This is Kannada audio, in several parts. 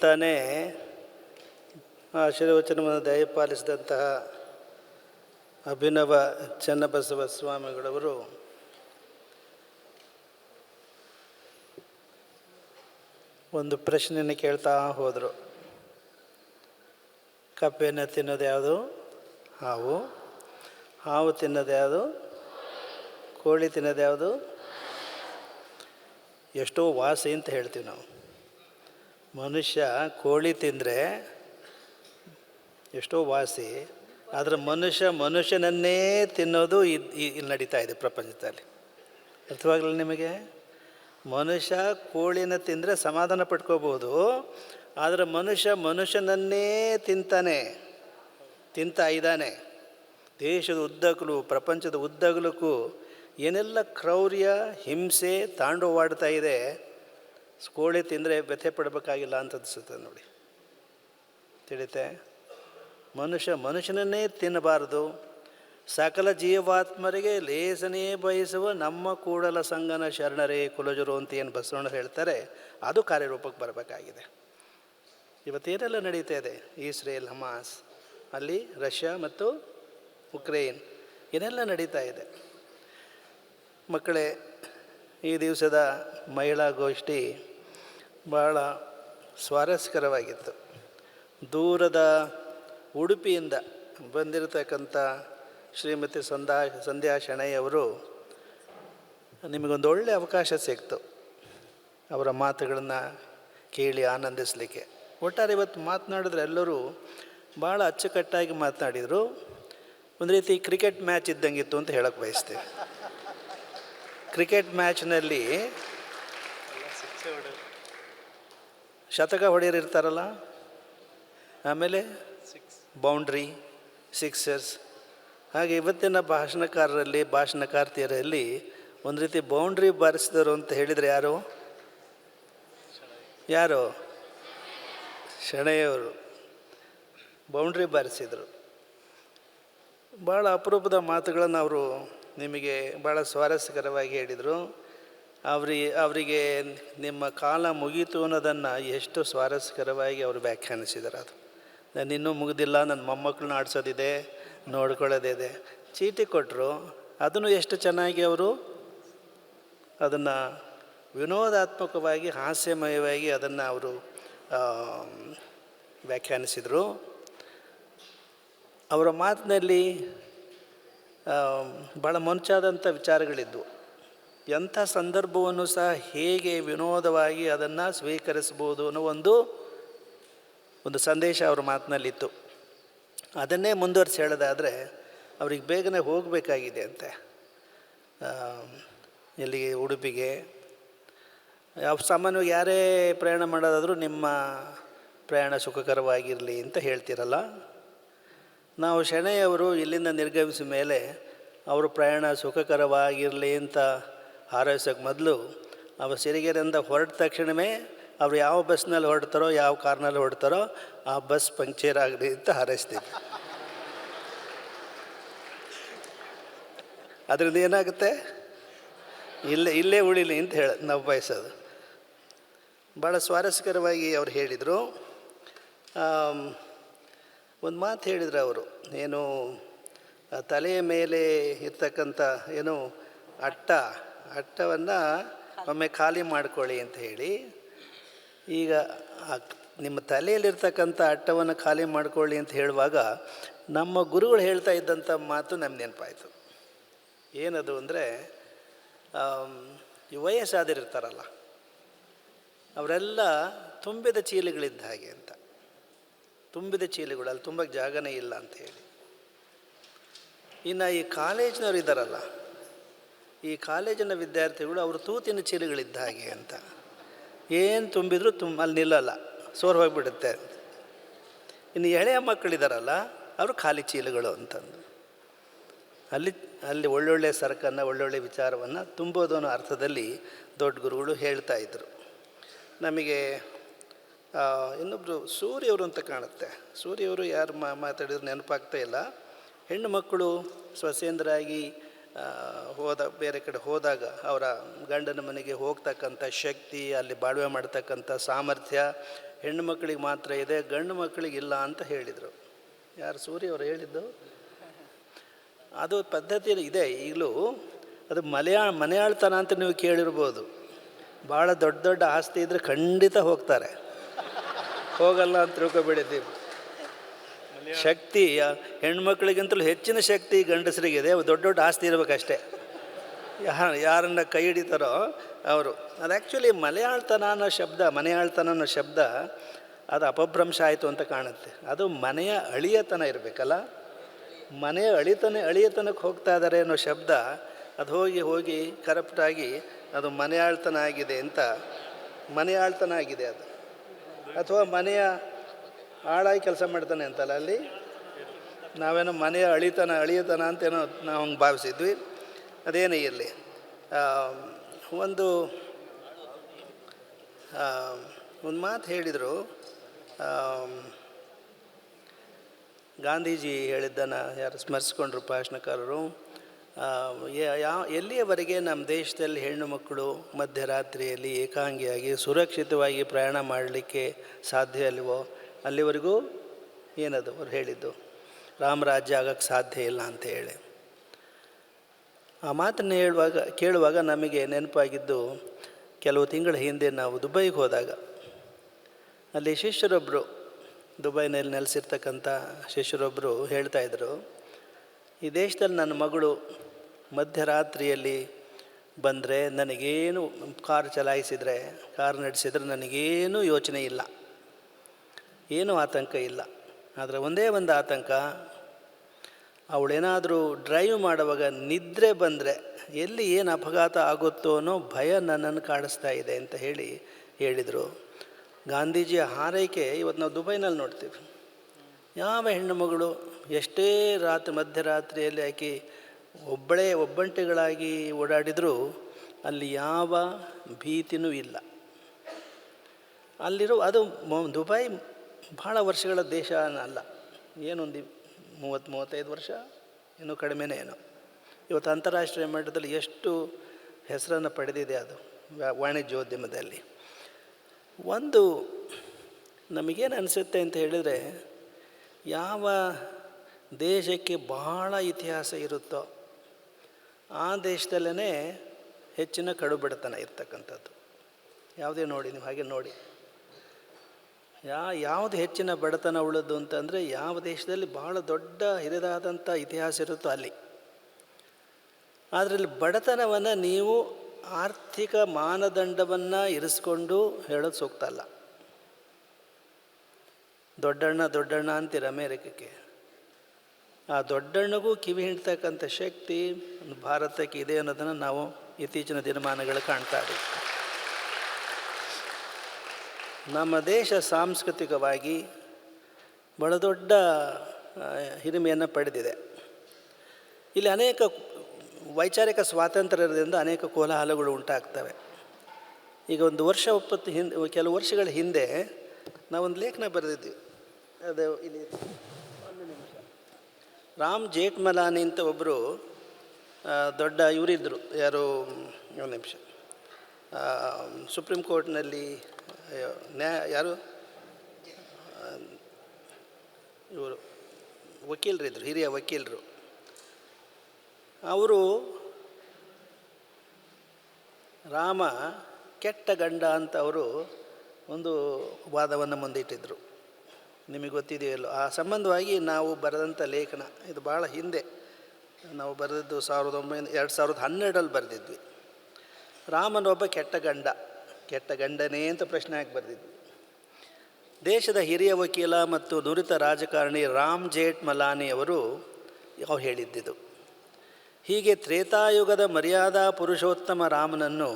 ತಾನೇ ಆಶೀರ್ವಚನವನ್ನು ದಯಪಾಲಿಸಿದಂತಹ ಅಭಿನವ ಚನ್ನಬಸವ ಸ್ವಾಮಿಗಳವರು ಒಂದು ಪ್ರಶ್ನೆಯನ್ನು ಕೇಳ್ತಾ ಹೋದರು. ಕಪ್ಪೆಯನ್ನು ತಿನ್ನೋದು ಯಾವುದು? ಹಾವು. ಹಾವು ತಿನ್ನೋದು ಯಾವುದು? ಕೋಳಿ ತಿನ್ನೋದು ಯಾವುದು? ಎಷ್ಟೋ ವಾಸಿ ಅಂತ ಹೇಳ್ತೀವಿ ನಾವು. ಮನುಷ್ಯ ಕೋಳಿ ತಿಂದರೆ ಎಷ್ಟೋ ವಾಸಿ, ಆದರೆ ಮನುಷ್ಯ ಮನುಷ್ಯನನ್ನೇ ತಿನ್ನೋದು ಇಲ್ಲಿ ನಡೀತಾ ಇದೆ ಪ್ರಪಂಚದಲ್ಲಿ. ಅರ್ಥವಾಗಲಿಲ್ಲ ನಿಮಗೆ? ಮನುಷ್ಯ ಕೋಳಿನ ತಿಂದರೆ ಸಮಾಧಾನ ಪಡ್ಕೋಬೋದು, ಆದರೆ ಮನುಷ್ಯ ಮನುಷ್ಯನನ್ನೇ ತಿಂತಾನೆ, ತಿಂತಾ ಇದ್ದಾನೆ. ದೇಶದ ಉದ್ದಗಲು, ಪ್ರಪಂಚದ ಉದ್ದಗಲಕ್ಕೂ ಏನೆಲ್ಲ ಕ್ರೌರ್ಯ, ಹಿಂಸೆ ತಾಂಡವಾಡ್ತಾ ಇದೆ ಕೋಳಿ ತಿಂದರೆ ವ್ಯಥೆ ಪಡಬೇಕಾಗಿಲ್ಲ ಅಂತ ಅನಿಸುತ್ತೆ ನೋಡಿ. ತಿಳಿತೆ? ಮನುಷ್ಯ ಮನುಷ್ಯನನ್ನೇ ತಿನ್ನಬಾರದು. ಸಕಲ ಜೀವಾತ್ಮರಿಗೆ ಲೇಸನೇ ಬಯಸುವ ನಮ್ಮ ಕೂಡಲ ಸಂಗನ ಶರಣರೇ ಕುಲಜರು ಅಂತ ಏನು ಬಸವಣ್ಣ ಹೇಳ್ತಾರೆ, ಅದು ಕಾರ್ಯರೂಪಕ್ಕೆ ಬರಬೇಕಾಗಿದೆ. ಇವತ್ತೇನೆಲ್ಲ ನಡೀತಾ ಇದೆ? ಇಸ್ರೇಲ್, ಹಮಾಸ್, ಅಲ್ಲಿ ರಷ್ಯಾ ಮತ್ತು ಉಕ್ರೇನ್ ಏನೆಲ್ಲ ನಡೀತಾ ಇದೆ. ಮಕ್ಕಳೇ, ಈ ದಿವಸದ ಮಹಿಳಾ ಗೋಷ್ಠಿ ಭಾಳ ಸ್ವಾರಸ್ಯಕರವಾಗಿತ್ತು. ದೂರದ ಉಡುಪಿಯಿಂದ ಬಂದಿರತಕ್ಕಂಥ ಶ್ರೀಮತಿ ಸಂಧ್ಯಾ ಸಂಧ್ಯಾ ಶೆಣೈ ಅವರು ನಿಮಗೊಂದು ಒಳ್ಳೆಯ ಅವಕಾಶ ಸಿಕ್ತು. ಅವರ ಮಾತುಗಳನ್ನು ಕೇಳಿ ಆನಂದಿಸಲಿಕ್ಕೆ. ಒಟ್ಟಾರೆ ಇವತ್ತು ಮಾತನಾಡಿದ್ರೆ ಎಲ್ಲರೂ ಭಾಳ ಅಚ್ಚುಕಟ್ಟಾಗಿ ಮಾತನಾಡಿದರು. ಒಂದು ರೀತಿ ಕ್ರಿಕೆಟ್ ಮ್ಯಾಚ್ ಇದ್ದಂಗಿತ್ತು ಅಂತ ಹೇಳಕ್ಕೆ ಬಯಸ್ತೇವೆ ಕ್ರಿಕೆಟ್ ಮ್ಯಾಚ್ನಲ್ಲಿ ಶತಕ ಹೊಡೆಯರು ಇರ್ತಾರಲ್ಲ? ಆಮೇಲೆ ಬೌಂಡ್ರಿ ಸಿಕ್ಸರ್ಸ್ ಹಾಗೆ ಇವತ್ತಿನ ಭಾಷಣಕಾರರಲ್ಲಿ, ಭಾಷಣಕಾರ್ತಿಯರಲ್ಲಿ ಒಂದು ರೀತಿ ಬೌಂಡ್ರಿ ಬಾರಿಸಿದರು ಅಂತ ಹೇಳಿದರೆ ಯಾರು? ಯಾರು? ಶಣೆಯವರು. ಬೌಂಡ್ರಿ ಬಾರಿಸಿದರು. ಭಾಳ ಅಪರೂಪದ ಮಾತುಗಳನ್ನು ಅವರು ನಿಮಗೆ ಭಾಳ ಸ್ವಾರಸ್ಯಕರವಾಗಿ ಹೇಳಿದರು. ಅವ್ರಿ, ಅವರಿಗೆ ನಿಮ್ಮ ಕಾಲ ಮುಗೀತು ಅನ್ನೋದನ್ನು ಎಷ್ಟು ಸ್ವಾರಸ್ಯಕರವಾಗಿ ಅವರು ವ್ಯಾಖ್ಯಾನಿಸಿದ್ದಾರೆ ಅದು. ನಾನು ಇನ್ನೂ ಮುಗಿದಿಲ್ಲ ನನ್ನ ಮೊಮ್ಮಕ್ಕಳನ್ನ ಆಡಿಸೋದಿದೆ, ನೋಡ್ಕೊಳ್ಳೋದಿದೆ. ಚೀಟಿ ಕೊಟ್ಟರು ಅದನ್ನು ಎಷ್ಟು ಚೆನ್ನಾಗಿ ಅವರು ಅದನ್ನು ವಿನೋದಾತ್ಮಕವಾಗಿ, ಹಾಸ್ಯಮಯವಾಗಿ ಅದನ್ನು ಅವರು ವ್ಯಾಖ್ಯಾನಿಸಿದರು. ಅವರ ಮಾತಿನಲ್ಲಿ ಭಾಳ ಮೊಂಚಾದಂಥ ವಿಚಾರಗಳಿದ್ದವು ಎಂಥ ಸಂದರ್ಭವನ್ನು ಸಹ ಹೇಗೆ ವಿನೋದವಾಗಿ ಅದನ್ನು ಸ್ವೀಕರಿಸ್ಬೋದು ಅನ್ನೋ ಒಂದು ಒಂದು ಸಂದೇಶ ಅವ್ರ ಮಾತಿನಲ್ಲಿತ್ತು. ಅದನ್ನೇ ಮುಂದುವರಿಸಿ ಹೇಳೋದಾದರೆ, ಅವ್ರಿಗೆ ಬೇಗನೆ ಹೋಗಬೇಕಾಗಿದೆ ಅಂತೆ. ಎಲ್ಲಿಗೆ, ಉಡುಪಿಗೆ. ಯಾವ ಸಾಮಾನ್ಯವಾಗಿ ಯಾರೇ ಪ್ರಯಾಣ ಮಾಡೋದಾದರೂ ನಿಮ್ಮ ಪ್ರಯಾಣ ಸುಖಕರವಾಗಿರಲಿ ಅಂತ ಹೇಳ್ತಿರಲ್ಲ. ನಾವು ಶೆಣೆಯವರು ಇಲ್ಲಿಂದ ನಿರ್ಗಮಿಸಿದ ಮೇಲೆ, ಅವರು ಪ್ರಯಾಣ ಸುಖಕರವಾಗಿರಲಿ ಅಂತ ಹಾರೈಸೋಕೆ ಮೊದಲು ಅವರು ಸಿರಿಗೆರೆಯಿಂದ ಹೊರಟ ತಕ್ಷಣವೇ ಅವರು ಯಾವ ಬಸ್ನಲ್ಲಿ ಹೊರಡ್ತಾರೋ, ಯಾವ ಕಾರ್ನಲ್ಲಿ ಹೊರಡ್ತಾರೋ ಆ ಬಸ್ ಪಂಕ್ಚರ್ ಆಗಲಿ ಅಂತ ಹಾರೈಸ್ತೀವಿ. ಅದರಿಂದ ಏನಾಗುತ್ತೆ? ಇಲ್ಲೇ ಇಲ್ಲೇ ಉಳಿಲಿ ಅಂತ ಹೇಳ, ನಾವು ಬಯಸೋದು. ಭಾಳ ಸ್ವಾರಸ್ಯಕರವಾಗಿ ಅವ್ರು ಹೇಳಿದರು. ಒಂದು ಮಾತು ಹೇಳಿದ್ರು ಅವರು. ಏನು ತಲೆಯ ಮೇಲೆ ಇರ್ತಕ್ಕಂಥ, ಏನು, ಅಟ್ಟ ಅಟ್ಟವನ್ನು ಒಮ್ಮೆ ಖಾಲಿ ಮಾಡ್ಕೊಳ್ಳಿ ಅಂತ ಹೇಳಿ ಈಗ ನಿಮ್ಮ ತಲೆಯಲ್ಲಿರ್ತಕ್ಕಂಥ ಅಟ್ಟವನ್ನು ಖಾಲಿ ಮಾಡ್ಕೊಳ್ಳಿ ಅಂತ ಹೇಳುವಾಗ ನಮ್ಮ ಗುರುಗಳು ಹೇಳ್ತಾ ಇದ್ದಂಥ ಮಾತು ನಮ್ಗೆ ನೆನಪಾಯಿತು. ಏನದು ಅಂದರೆ ಈ ವಯಸ್ಸಾದಿರ್ತಾರಲ್ಲ ಅವರೆಲ್ಲ ತುಂಬಿದ ಚೀಲಗಳಿದ್ದ ಹಾಗೆ ಅಂತ. ತುಂಬಿದ ಚೀಲಗಳು ಅಲ್ಲಿ ತುಂಬಕ್ಕೆ ಜಾಗನೇ ಇಲ್ಲ ಅಂತ ಹೇಳಿ. ಇನ್ನು ಈ ಕಾಲೇಜಿನವ್ರು ಇದ್ದಾರಲ್ಲ ಈ ಕಾಲೇಜಿನ ವಿದ್ಯಾರ್ಥಿಗಳು ಅವರು ತೂತಿನ ಚೀಲಗಳಿದ್ದ ಹಾಗೆ ಅಂತ. ಏನು ತುಂಬಿದ್ರು ತುಂಬ ಅಲ್ಲಿ ನಿಲ್ಲಲ್ಲ, ಸೋರ್ ಹೋಗಿಬಿಡುತ್ತೆ ಇನ್ನು ಎಳೆಯ ಮಕ್ಕಳಿದಾರಲ್ಲ, ಅವರು ಖಾಲಿ ಚೀಲಗಳು ಅಂತಂದು. ಅಲ್ಲಿ ಅಲ್ಲಿ ಒಳ್ಳೊಳ್ಳೆ ಸರಕನ್ನು, ಒಳ್ಳೊಳ್ಳೆ ವಿಚಾರವನ್ನು ತುಂಬೋದು ಅನ್ನೋ ಅರ್ಥದಲ್ಲಿ ದೊಡ್ಡ ಗುರುಗಳು ಹೇಳ್ತಾ ಇದ್ದರು ನಮಗೆ ಇನ್ನೊಬ್ಬರು ಸೂರ್ಯವರು ಅಂತ ಕಾಣುತ್ತೆ. ಸೂರ್ಯವರು ಯಾರು ಮಾತಾಡಿದ್ರು ನೆನಪಾಗ್ತಾ ಇಲ್ಲ. ಹೆಣ್ಣು ಮಕ್ಕಳು ಸ್ವಸೇಂದ್ರಾಗಿ ಹೋದ, ಬೇರೆ ಕಡೆ ಹೋದಾಗ ಅವರ ಗಂಡನ ಮನೆಗೆ ಹೋಗ್ತಕ್ಕಂಥ ಶಕ್ತಿ, ಅಲ್ಲಿ ಬಾಳ್ವೆ ಮಾಡ್ತಕ್ಕಂಥ ಸಾಮರ್ಥ್ಯ ಹೆಣ್ಣು ಮಕ್ಕಳಿಗೆ ಮಾತ್ರ ಇದೆ, ಗಂಡು ಮಕ್ಕಳಿಗೆ ಇಲ್ಲ ಅಂತ ಹೇಳಿದರು. ಯಾರು ಸೂರ್ಯ ಅವರು ಹೇಳಿದ್ದು? ಅದು ಪದ್ಧತಿ ಇದೆ. ಈಗಲೂ ಅದು ಮಲಯಾ, ಮನೆಯಾಳ್ತನ ಅಂತ ನೀವು ಕೇಳಿರ್ಬೋದು. ಭಾಳ ದೊಡ್ಡ ದೊಡ್ಡ ಆಸ್ತಿ ಇದ್ದರೆ ಖಂಡಿತ ಹೋಗ್ತಾರೆ. ಹೋಗಲ್ಲ ಅಂತ ತಿಳ್ಕೊಬೇಡಿದ್ದೀವಿ ಶಕ್ತಿ ಹೆಣ್ಮಕ್ಳಿಗಿಂತಲೂ ಹೆಚ್ಚಿನ ಶಕ್ತಿ ಗಂಡಸರಿಗಿದೆ ದೊಡ್ಡ ದೊಡ್ಡ ಆಸ್ತಿ ಇರಬೇಕಷ್ಟೇ. ಯಾ ಯಾರನ್ನ ಕೈ ಹಿಡಿತಾರೋ ಅವರು. ಅದು ಆ್ಯಕ್ಚುಲಿ ಮಲೆಯಾಳ್ತನ ಅನ್ನೋ ಶಬ್ದ, ಮನೆಯಾಳ್ತನ ಅನ್ನೋ ಶಬ್ದ ಅದು ಅಪಭ್ರಂಶ ಆಯಿತು ಅಂತ ಕಾಣುತ್ತೆ. ಅದು ಮನೆಯ ಅಳಿಯತನ ಇರಬೇಕಲ್ಲ? ಮನೆಯ ಅಳಿತನ, ಅಳಿಯತನಕ್ಕೆ ಹೋಗ್ತಾ ಇದ್ದಾರೆ ಅನ್ನೋ ಶಬ್ದ, ಅದು ಹೋಗಿ ಹೋಗಿ ಕರಪ್ಟಾಗಿ ಅದು ಮನೆಯಾಳ್ತನ ಆಗಿದೆ ಅಂತ, ಮನೆಯಾಳ್ತನ ಆಗಿದೆ ಅದು. ಅಥವಾ ಮನೆಯ ಆಳಾಗಿ ಕೆಲಸ ಮಾಡ್ತಾನೆ ಅಂತಲ್ಲ ಅಲ್ಲಿ? ನಾವೇನೋ ಮನೆಯ ಅಳಿತನ, ಅಳಿಯತನ ಅಂತೇನೋ ನಾವು ಹಂಗೆ ಭಾವಿಸಿದ್ವಿ. ಅದೇನೇ ಇರಲಿ. ಒಂದು ಒಂದು ಮಾತು ಹೇಳಿದರು. ಗಾಂಧೀಜಿ ಹೇಳಿದ್ದನ್ನು ಯಾರು ಸ್ಮರಿಸ್ಕೊಂಡ್ರು ಭಾಷಣಕಾರರು. ಯಾವ ಎಲ್ಲಿಯವರೆಗೆ ನಮ್ಮ ದೇಶದಲ್ಲಿ ಹೆಣ್ಣು ಮಕ್ಕಳು ಮಧ್ಯರಾತ್ರಿಯಲ್ಲಿ ಏಕಾಂಗಿಯಾಗಿ ಸುರಕ್ಷಿತವಾಗಿ ಪ್ರಯಾಣ ಮಾಡಲಿಕ್ಕೆ ಸಾಧ್ಯ ಅಲ್ವೋ ಅಲ್ಲಿವರೆಗೂ ಏನದು ಅವ್ರು ಹೇಳಿದ್ದು? ರಾಮರಾಜ್ಯ ಆಗಕ್ಕೆ ಸಾಧ್ಯ ಇಲ್ಲ ಅಂತ ಹೇಳಿ. ಆ ಮಾತನ್ನು ಹೇಳುವಾಗ, ಕೇಳುವಾಗ ನಮಗೆ ನೆನಪಾಗಿದ್ದು ಕೆಲವು ತಿಂಗಳ ಹಿಂದೆ ನಾವು ದುಬೈಗೆ ಹೋದಾಗ, ಅಲ್ಲಿ ಶಿಷ್ಯರೊಬ್ಬರು ದುಬೈನಲ್ಲಿ ನೆಲೆಸಿರ್ತಕ್ಕಂಥ ಶಿಷ್ಯರೊಬ್ಬರು ಹೇಳ್ತಾ ಇದ್ದರು ಈ ದೇಶದಲ್ಲಿ ನನ್ನ ಮಗಳು ಮಧ್ಯರಾತ್ರಿಯಲ್ಲಿ ಬಂದರೆ ನನಗೇನು ಕಾರ್ ಚಲಾಯಿಸಿದರೆ, ಕಾರ್ ನಡೆಸಿದರೆ ನನಗೇನು ಯೋಚನೆ ಇಲ್ಲ. ಏನೂ ಆತಂಕ ಇಲ್ಲ. ಆದರೆ ಒಂದೇ ಒಂದು ಆತಂಕ, ಅವಳೇನಾದರೂ ಡ್ರೈವ್ ಮಾಡುವಾಗ ನಿದ್ರೆ ಬಂದರೆ ಎಲ್ಲಿ ಏನು ಅಪಘಾತ ಆಗುತ್ತೋ ಅನ್ನೋ ಭಯ ನನ್ನನ್ನು ಕಾಡಿಸ್ತಾ ಇದೆ ಅಂತ ಹೇಳಿ ಹೇಳಿದರು. ಗಾಂಧೀಜಿಯ ಹಾರೈಕೆ ಇವತ್ತು ನಾವು ದುಬೈನಲ್ಲಿ ನೋಡ್ತೀವಿ. ಯಾವ ಹೆಣ್ಣು ಮಗಳು ಎಷ್ಟೇ ರಾತ್ರಿ ಮಧ್ಯರಾತ್ರಿಯಲ್ಲಿ ಆಕೆ ಒಬ್ಬಳೇ ಒಬ್ಬಂಟಿಗಳಾಗಿ ಓಡಾಡಿದರೂ ಅಲ್ಲಿ ಯಾವ ಭೀತಿನೂ ಇಲ್ಲ. ಅಲ್ಲಿರೋ ಅದು ದುಬೈ ಭಾಳ ವರ್ಷಗಳ ದೇಶ ಅಲ್ಲ ಏನೊಂದು ಮೂವತ್ತು ಮೂವತ್ತೈದು ವರ್ಷ? ಇನ್ನೂ ಕಡಿಮೆನೇ ಏನೋ? ಇವತ್ತು ಅಂತಾರಾಷ್ಟ್ರೀಯ ಮಟ್ಟದಲ್ಲಿ ಎಷ್ಟು ಹೆಸರನ್ನು ಪಡೆದಿದೆ ಅದು ವಾಣಿಜ್ಯೋದ್ಯಮದಲ್ಲಿ. ಒಂದು ನಮಗೇನು ಅನಿಸುತ್ತೆ ಅಂತ ಹೇಳಿದರೆ, ಯಾವ ದೇಶಕ್ಕೆ ಬಹಳ ಇತಿಹಾಸ ಇರುತ್ತೋ, ಆ ದೇಶದಲ್ಲೇ ಹೆಚ್ಚಿನ ಕಡುಬಡತನ ಇರ್ತಕ್ಕಂಥದ್ದು. ಯಾವುದೇ ನೋಡಿ, ನೀವು ಹಾಗೆ ನೋಡಿ. ಯಾ, ಯಾವುದು ಹೆಚ್ಚಿನ ಬಡತನ ಉಳಿದು ಅಂತಂದರೆ ಯಾವ ದೇಶದಲ್ಲಿ ಬಹಳ ದೊಡ್ಡ ಹಿರಿದಾದಂಥ ಇತಿಹಾಸ ಇರುತ್ತೋ ಅಲ್ಲಿ. ಅದರಲ್ಲಿ ಬಡತನವನ್ನು ನೀವು ಆರ್ಥಿಕ ಮಾನದಂಡವನ್ನು ಇರಿಸ್ಕೊಂಡು ಹೇಳೋದು ಸೂಕ್ತ ಅಲ್ಲ. ದೊಡ್ಡಣ್ಣ ದೊಡ್ಡಣ್ಣ ಅಂತೀರ ಅಮೇರಿಕಕ್ಕೆ. ಆ ದೊಡ್ಡಣ್ಣಗೂ ಕಿವಿ ಹಿಂಡ್ತಕ್ಕಂಥ ಶಕ್ತಿ ಭಾರತಕ್ಕೆ ಇದೆ ಅನ್ನೋದನ್ನು ನಾವು ಇತ್ತೀಚಿನ ದಿನಮಾನಗಳು ಕಾಣ್ತಾ ಇದ್ದೀವಿ. ನಮ್ಮ ದೇಶ ಸಾಂಸ್ಕೃತಿಕವಾಗಿ ಬಹಳ ದೊಡ್ಡ ಹಿರಿಮೆಯನ್ನು ಪಡೆದಿದೆ. ಇಲ್ಲಿ ಅನೇಕ ವೈಚಾರಿಕ ಸ್ವಾತಂತ್ರ್ಯದಿಂದ ಅನೇಕ ಕೋಲಾಹಲಗಳು ಉಂಟಾಗ್ತವೆ. ಈಗ ಒಂದು ವರ್ಷ ಒಪ್ಪತ್ತು ಹಿಂದೆ, ಕೆಲವು ವರ್ಷಗಳ ಹಿಂದೆ ನಾವೊಂದು ಲೇಖನ ಬರೆದಿದ್ವಿ. ಅದು ಇಲ್ಲಿ ಒಂದು ನಿಮಿಷ. ರಾಮ್ ಜೇಠ್ಮಲಾನಿ ಅಂತ ಒಬ್ಬರು ದೊಡ್ಡ ಇವರಿದ್ದರು ಯಾರು, ಒಂದು ನಿಮಿಷ. ಸುಪ್ರೀಂ ಕೋರ್ಟ್ನಲ್ಲಿ ನ್ಯಾಯ ಯಾರು? ಇವರು ವಕೀಲರಿದ್ದರು ಹಿರಿಯ ವಕೀಲರು. ಅವರು ರಾಮ ಕೆಟ್ಟ ಗಂಡ ಅಂತ ಅವರು ಒಂದು ವಾದವನ್ನು ಮುಂದಿಟ್ಟಿದ್ದರು ನಿಮಗೆ ಗೊತ್ತಿದೆಯಲ್ಲೋ ಆ ಸಂಬಂಧವಾಗಿ ನಾವು ಬರೆದಂಥ ಲೇಖನ, ಇದು ಭಾಳ ಹಿಂದೆ. ನಾವು ಬರೆದಿದ್ದು ಸಾವಿರದ ಒಂಬೈನೂರ, ಎರಡು ಸಾವಿರದ ಹನ್ನೆರಡರಲ್ಲಿ ಬರೆದಿದ್ವಿ. ರಾಮನೊಬ್ಬ ಕೆಟ್ಟ ಗಂಡ. ಕೆಟ್ಟ ಗಂಡನೇ ಅಂತ ಪ್ರಶ್ನೆ ಹಾಕಿ ಬರೆದಿದ್ದು ದೇಶದ ಹಿರಿಯ ವಕೀಲ ಮತ್ತು ನುರಿತ ರಾಜಕಾರಣಿ ರಾಮ್ ಜೇಠ್ ಮಲಾನಿ ಅವರು ಅವ್ರು ಹೇಳಿದ್ದಿದ್ದು ಹೀಗೆ ತ್ರೇತಾಯುಗದ ಮರ್ಯಾದಾ ಪುರುಷೋತ್ತಮ ರಾಮನನ್ನು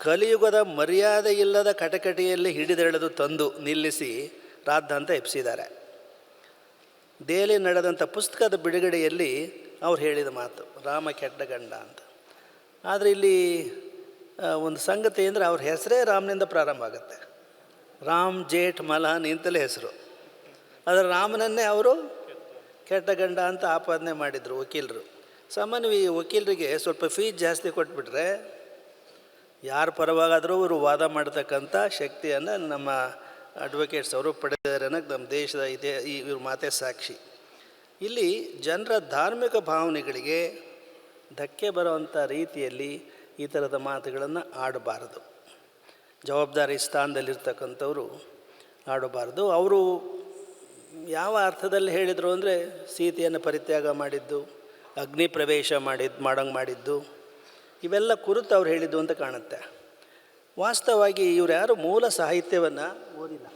ಕಲಿಯುಗದ ಮರ್ಯಾದೆ ಇಲ್ಲದ ಕಟಕಟಿಯಲ್ಲಿ ಹಿಡಿದೆಳೆದು ತಂದು ನಿಲ್ಲಿಸಿ ರಾದ್ಧಾಂತ ಎಪ್ಸಿದ್ದಾರೆ ದೆಹಲಿ ನಡೆದಂಥ ಪುಸ್ತಕದ ಬಿಡುಗಡೆಯಲ್ಲಿ ಅವ್ರು ಹೇಳಿದ ಮಾತು, ರಾಮ ಕೆಟ್ಟ ಗಂಡ ಅಂತ. ಆದರೆ ಇಲ್ಲಿ ಒಂದು ಸಂಗತಿ ಅಂದರೆ ಅವ್ರ ಹೆಸರೇ ರಾಮನಿಂದ ಪ್ರಾರಂಭ ಆಗುತ್ತೆ. ರಾಮ್, ಜೇಠ್ ಮಲಾನ್ ಅಂತಲೇ ಹೆಸರು. ಆದರೆ ರಾಮನನ್ನೇ ಅವರು ಕೆಟ್ಟ ಗಂಡ ಅಂತ ಆಪಾದನೆ ಮಾಡಿದರು ವಕೀಲರು. ಸಾಮಾನ್ಯವಾಗಿ ವಕೀಲರಿಗೆ ಸ್ವಲ್ಪ ಫೀಸ್ ಜಾಸ್ತಿ ಕೊಟ್ಬಿಟ್ರೆ ಯಾರ ಪರವಾಗಾದರೂ ಅವರು ವಾದ ಮಾಡ್ತಕ್ಕಂಥ ಶಕ್ತಿಯನ್ನು ನಮ್ಮ ಅಡ್ವೊಕೇಟ್ಸ್ ಅವರು ಪಡೆದಿದ್ದಾರೆ ಅನ್ನೋಕ್ಕೆ ನಮ್ಮ ದೇಶದ ಇದೇ ಇವ್ರ ಮಾತೆ ಸಾಕ್ಷಿ. ಇಲ್ಲಿ ಜನರ ಧಾರ್ಮಿಕ ಭಾವನೆಗಳಿಗೆ ಧಕ್ಕೆ ಬರುವಂಥ ರೀತಿಯಲ್ಲಿ ಈ ಥರದ ಮಾತುಗಳನ್ನು ಆಡಬಾರದು. ಜವಾಬ್ದಾರಿ ಸ್ಥಾನದಲ್ಲಿರ್ತಕ್ಕಂಥವರು ಆಡಬಾರ್ದು. ಅವರು ಯಾವ ಅರ್ಥದಲ್ಲಿ ಹೇಳಿದರು ಅಂದರೆ ಸೀತೆಯನ್ನು ಪರಿತ್ಯಾಗ ಮಾಡಿದ್ದು, ಅಗ್ನಿ ಪ್ರವೇಶ ಮಾಡಿದ್ದು ಮಾಡಂಗೆ ಮಾಡಿದ್ದು, ಇವೆಲ್ಲ ಕುರಿತು ಅವ್ರು ಹೇಳಿದ್ದು ಅಂತ ಕಾಣುತ್ತೆ. ವಾಸ್ತವವಾಗಿ ಇವರು ಯಾರು ಮೂಲ ಸಾಹಿತ್ಯವನ್ನು ಓದಿಲ್ಲ.